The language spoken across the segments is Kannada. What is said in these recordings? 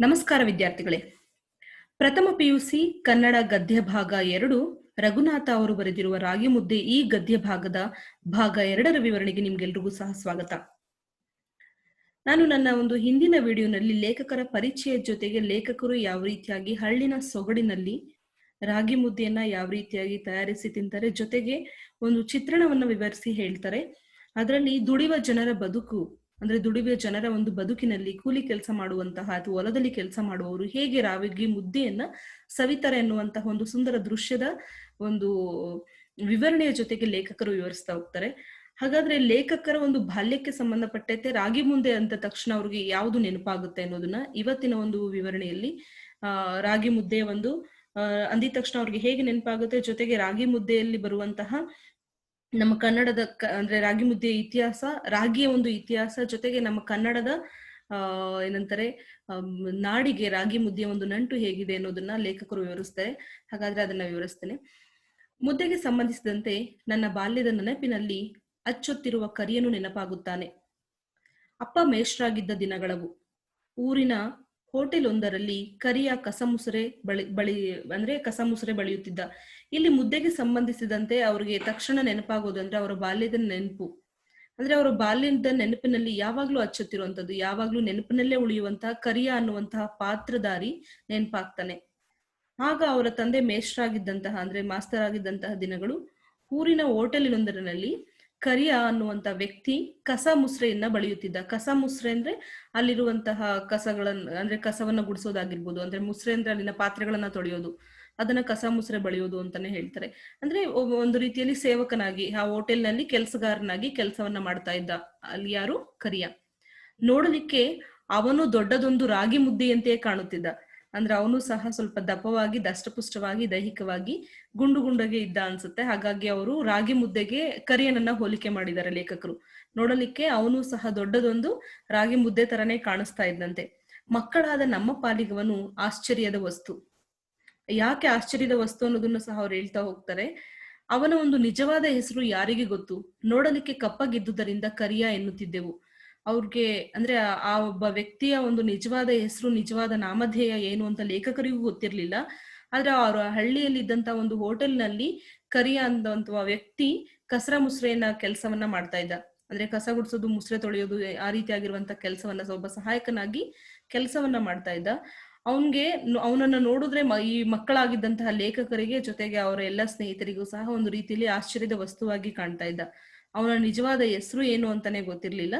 ನಮಸ್ಕಾರ ವಿದ್ಯಾರ್ಥಿಗಳೇ. ಪ್ರಥಮ ಪಿಯುಸಿ ಕನ್ನಡ ಗದ್ಯ ಭಾಗ ಎರಡು, ರಘುನಾಥ ಅವರು ಬರೆದಿರುವ ರಾಗಿ ಮುದ್ದೆ ಈ ಗದ್ಯ ಭಾಗದ ಭಾಗ ಎರಡರ ವಿವರಣೆಗೆ ನಿಮ್ಗೆಲ್ರಿಗೂ ಸಹ ಸ್ವಾಗತ. ನಾನು ನನ್ನ ಒಂದು ಹಿಂದಿನ ವಿಡಿಯೋನಲ್ಲಿ ಲೇಖಕರ ಪರಿಚಯ ಜೊತೆಗೆ ಲೇಖಕರು ಯಾವ ರೀತಿಯಾಗಿ ಹಳ್ಳಿನ ಸೊಗಡಿನಲ್ಲಿ ರಾಗಿ ಮುದ್ದೆಯನ್ನ ಯಾವ ರೀತಿಯಾಗಿ ತಯಾರಿಸಿ ತಿಂತಾರೆ ಜೊತೆಗೆ ಒಂದು ಚಿತ್ರಣವನ್ನ ವಿವರಿಸಿ ಹೇಳ್ತಾರೆ. ಅದರಲ್ಲಿ ದುಡಿಯುವ ಜನರ ಬದುಕು ಅಂದ್ರೆ ದುಡಿಯುವ ಜನರ ಒಂದು ಬದುಕಿನಲ್ಲಿ ಕೂಲಿ ಕೆಲಸ ಮಾಡುವಂತಹ ಅಥವಾ ಹೊಲದಲ್ಲಿ ಕೆಲಸ ಮಾಡುವವರು ಹೇಗೆ ರಾವಿಗೆ ಮುದ್ದೆಯನ್ನ ಸವಿತಾರೆ ಎನ್ನುವಂತಹ ಒಂದು ಸುಂದರ ದೃಶ್ಯದ ಒಂದು ವಿವರಣೆಯ ಜೊತೆಗೆ ಲೇಖಕರು ವಿವರಿಸ್ತಾ ಹೋಗ್ತಾರೆ. ಹಾಗಾದ್ರೆ ಲೇಖಕರ ಒಂದು ಬಾಲ್ಯಕ್ಕೆ ಸಂಬಂಧಪಟ್ಟಂತೆ ರಾಗಿ ಮುಂದೆ ಅಂತ ತಕ್ಷಣ ಅವ್ರಿಗೆ ಯಾವುದು ನೆನಪಾಗುತ್ತೆ ಅನ್ನೋದನ್ನ ಇವತ್ತಿನ ಒಂದು ವಿವರಣೆಯಲ್ಲಿ, ಆ, ರಾಗಿ ಮುದ್ದೆ ಒಂದು ಅಂದಿದ ತಕ್ಷಣ ಅವ್ರಿಗೆ ಹೇಗೆ ನೆನಪಾಗುತ್ತೆ, ಜೊತೆಗೆ ರಾಗಿ ಮುದ್ದೆಯಲ್ಲಿ ಬರುವಂತಹ ನಮ್ಮ ಕನ್ನಡದ ಅಂದ್ರೆ ರಾಗಿ ಮುದ್ದೆಯ ಇತಿಹಾಸ, ರಾಗಿಯ ಒಂದು ಇತಿಹಾಸ ಜೊತೆಗೆ ನಮ್ಮ ಕನ್ನಡದ ಏನಂತಾರೆ ನಾಡಿಗೆ ರಾಗಿ ಮುದ್ದೆಯ ಒಂದು ನಂಟು ಹೇಗಿದೆ ಅನ್ನೋದನ್ನ ಲೇಖಕರು ವಿವರಿಸ್ತಾರೆ. ಹಾಗಾದ್ರೆ ಅದನ್ನ ವಿವರಿಸ್ತೇನೆ. ಮುದ್ದೆಗೆ ಸಂಬಂಧಿಸಿದಂತೆ ನನ್ನ ಬಾಲ್ಯದ ನೆನಪಿನಲ್ಲಿ ಅಚ್ಚೊತ್ತಿರುವ ಕರಿಯನು ನೆನಪಾಗುತ್ತಾನೆ. ಅಪ್ಪ ಮೇಷ್ಟ್ರಾಗಿದ್ದ ದಿನಗಳವು. ಊರಿನ ಹೋಟೆಲ್ ಒಂದರಲ್ಲಿ ಕರಿಯ ಕಸಮುಸರೆ ಬಳಿ ಬಳಿ, ಅಂದ್ರೆ ಕಸಮುಸರೆ ಬಳಿಯುತ್ತಿದ್ದ. ಇಲ್ಲಿ ಮುದ್ದೆಗೆ ಸಂಬಂಧಿಸಿದಂತೆ ಅವರಿಗೆ ತಕ್ಷಣ ನೆನಪಾಗೋದು ಅಂದ್ರೆ ಅವರ ಬಾಲ್ಯದ ನೆನಪು. ಅಂದ್ರೆ ಅವರ ಬಾಲ್ಯದ ನೆನಪಿನಲ್ಲಿ ಯಾವಾಗ್ಲೂ ಅಚ್ಚುತ್ತಿರುವಂತದ್ದು ಯಾವಾಗ್ಲೂ ನೆನಪಿನಲ್ಲೇ ಉಳಿಯುವಂತಹ ಕರಿಯ ಅನ್ನುವಂತಹ ಪಾತ್ರಧಾರಿ ನೆನಪಾಗ್ತಾನೆ. ಆಗ ಅವರ ತಂದೆ ಮೇಷ್ಟ್ರಾಗಿದ್ದಂತಹ, ಅಂದ್ರೆ ಮಾಸ್ತರ್ ಆಗಿದ್ದಂತಹ ದಿನಗಳು, ಊರಿನ ಹೋಟೆಲಿನೊಂದರಲ್ಲಿ ಕರಿಯ ಅನ್ನುವಂತ ವ್ಯಕ್ತಿ ಕಸ ಮುಸ್ರೆಯನ್ನ ಬಳಿಯುತ್ತಿದ್ದ. ಕಸ ಮುಸ್ರೆ ಅಂದ್ರೆ ಅಲ್ಲಿರುವಂತಹ ಕಸಗಳನ್ನ ಅಂದ್ರೆ ಕಸವನ್ನ ಗುಡಿಸೋದಾಗಿರ್ಬೋದು. ಅಂದ್ರೆ ಮುಸ್ರೆ ಅಂದ್ರೆ ಅಲ್ಲಿನ ಪಾತ್ರೆಗಳನ್ನ ತೊಳೆಯೋದು. ಅದನ್ನ ಕಸ ಮುಸ್ರೆ ಬಳಿಯೋದು ಅಂತಾನೆ ಹೇಳ್ತಾರೆ. ಅಂದ್ರೆ ಒಂದು ರೀತಿಯಲ್ಲಿ ಸೇವಕನಾಗಿ, ಆ ಹೋಟೆಲ್ನಲ್ಲಿ ಕೆಲಸಗಾರನಾಗಿ ಕೆಲಸವನ್ನ ಮಾಡ್ತಾ ಇದ್ದ. ಅಲ್ಲಿ ಯಾರು? ಕರಿಯ. ನೋಡಲಿಕ್ಕೆ ಅವನು ದೊಡ್ಡದೊಂದು ರಾಗಿ ಮುದ್ದೆಯಂತೆಯೇ ಕಾಣುತ್ತಿದ್ದ. ಅಂದ್ರೆ ಅವನು ಸಹ ಸ್ವಲ್ಪ ದಪ್ಪವಾಗಿ, ದಷ್ಟಪುಷ್ಟವಾಗಿ, ದೈಹಿಕವಾಗಿ ಗುಂಡು ಗುಂಡಗೆ ಇದ್ದ ಅನ್ಸುತ್ತೆ. ಹಾಗಾಗಿ ಅವರು ರಾಗಿ ಮುದ್ದೆಗೆ ಕರಿಯನನ್ನ ಹೋಲಿಕೆ ಮಾಡಿದ್ದಾರೆ ಲೇಖಕರು. ನೋಡಲಿಕ್ಕೆ ಅವನು ಸಹ ದೊಡ್ಡದೊಂದು ರಾಗಿ ಮುದ್ದೆ ತರನೇ ಕಾಣಿಸ್ತಾ ಇದ್ದಂತೆ. ಮಕ್ಕಳಾದ ನಮ್ಮ ಪಾಲಿಗವನು ಆಶ್ಚರ್ಯದ ವಸ್ತು. ಯಾಕೆ ಆಶ್ಚರ್ಯದ ವಸ್ತು ಅನ್ನೋದನ್ನು ಸಹ ಅವ್ರು ಹೇಳ್ತಾ ಹೋಗ್ತಾರೆ. ಅವನ ಒಂದು ನಿಜವಾದ ಹೆಸರು ಯಾರಿಗೆ ಗೊತ್ತು? ನೋಡಲಿಕ್ಕೆ ಕಪ್ಪಗಿದ್ದುದರಿಂದ ಕರಿಯ ಎನ್ನುತ್ತಿದ್ದೆವು. ಅವ್ರಿಗೆ ಅಂದ್ರೆ ಆ- ಒಬ್ಬ ವ್ಯಕ್ತಿಯ ಒಂದು ನಿಜವಾದ ಹೆಸರು, ನಿಜವಾದ ನಾಮಧೇಯ ಏನು ಅಂತ ಲೇಖಕರಿಗೂ ಗೊತ್ತಿರ್ಲಿಲ್ಲ. ಆದ್ರೆ ಅವರ ಹಳ್ಳಿಯಲ್ಲಿ ಇದ್ದಂತ ಒಂದು ಹೋಟೆಲ್ನಲ್ಲಿ ಕರಿ ಅಂದಂತ ವ್ಯಕ್ತಿ ಕಸರ ಮುಸ್ರೆಯನ್ನ ಕೆಲಸವನ್ನ ಮಾಡ್ತಾ ಇದ್ದ. ಅಂದ್ರೆ ಕಸ ಗುಡಿಸೋದು, ಮುಸ್ರೆ ತೊಳೆಯೋದು ಆ ರೀತಿಯಾಗಿರುವಂತ ಕೆಲಸವನ್ನ ಒಬ್ಬ ಸಹಾಯಕನಾಗಿ ಕೆಲಸವನ್ನ ಮಾಡ್ತಾ ಇದ್ದ. ಅವನ್ಗೆ ಅವನನ್ನ ನೋಡಿದ್ರೆ ಈ ಮಕ್ಕಳಾಗಿದ್ದಂತಹ ಲೇಖಕರಿಗೆ ಜೊತೆಗೆ ಅವರ ಎಲ್ಲ ಸ್ನೇಹಿತರಿಗೂ ಸಹ ಒಂದು ರೀತಿಯಲ್ಲಿ ಆಶ್ಚರ್ಯದ ವಸ್ತುವಾಗಿ ಕಾಣ್ತಾ ಇದ್ದ. ಅವನ ನಿಜವಾದ ಹೆಸರು ಏನು ಅಂತಾನೆ ಗೊತ್ತಿರ್ಲಿಲ್ಲ.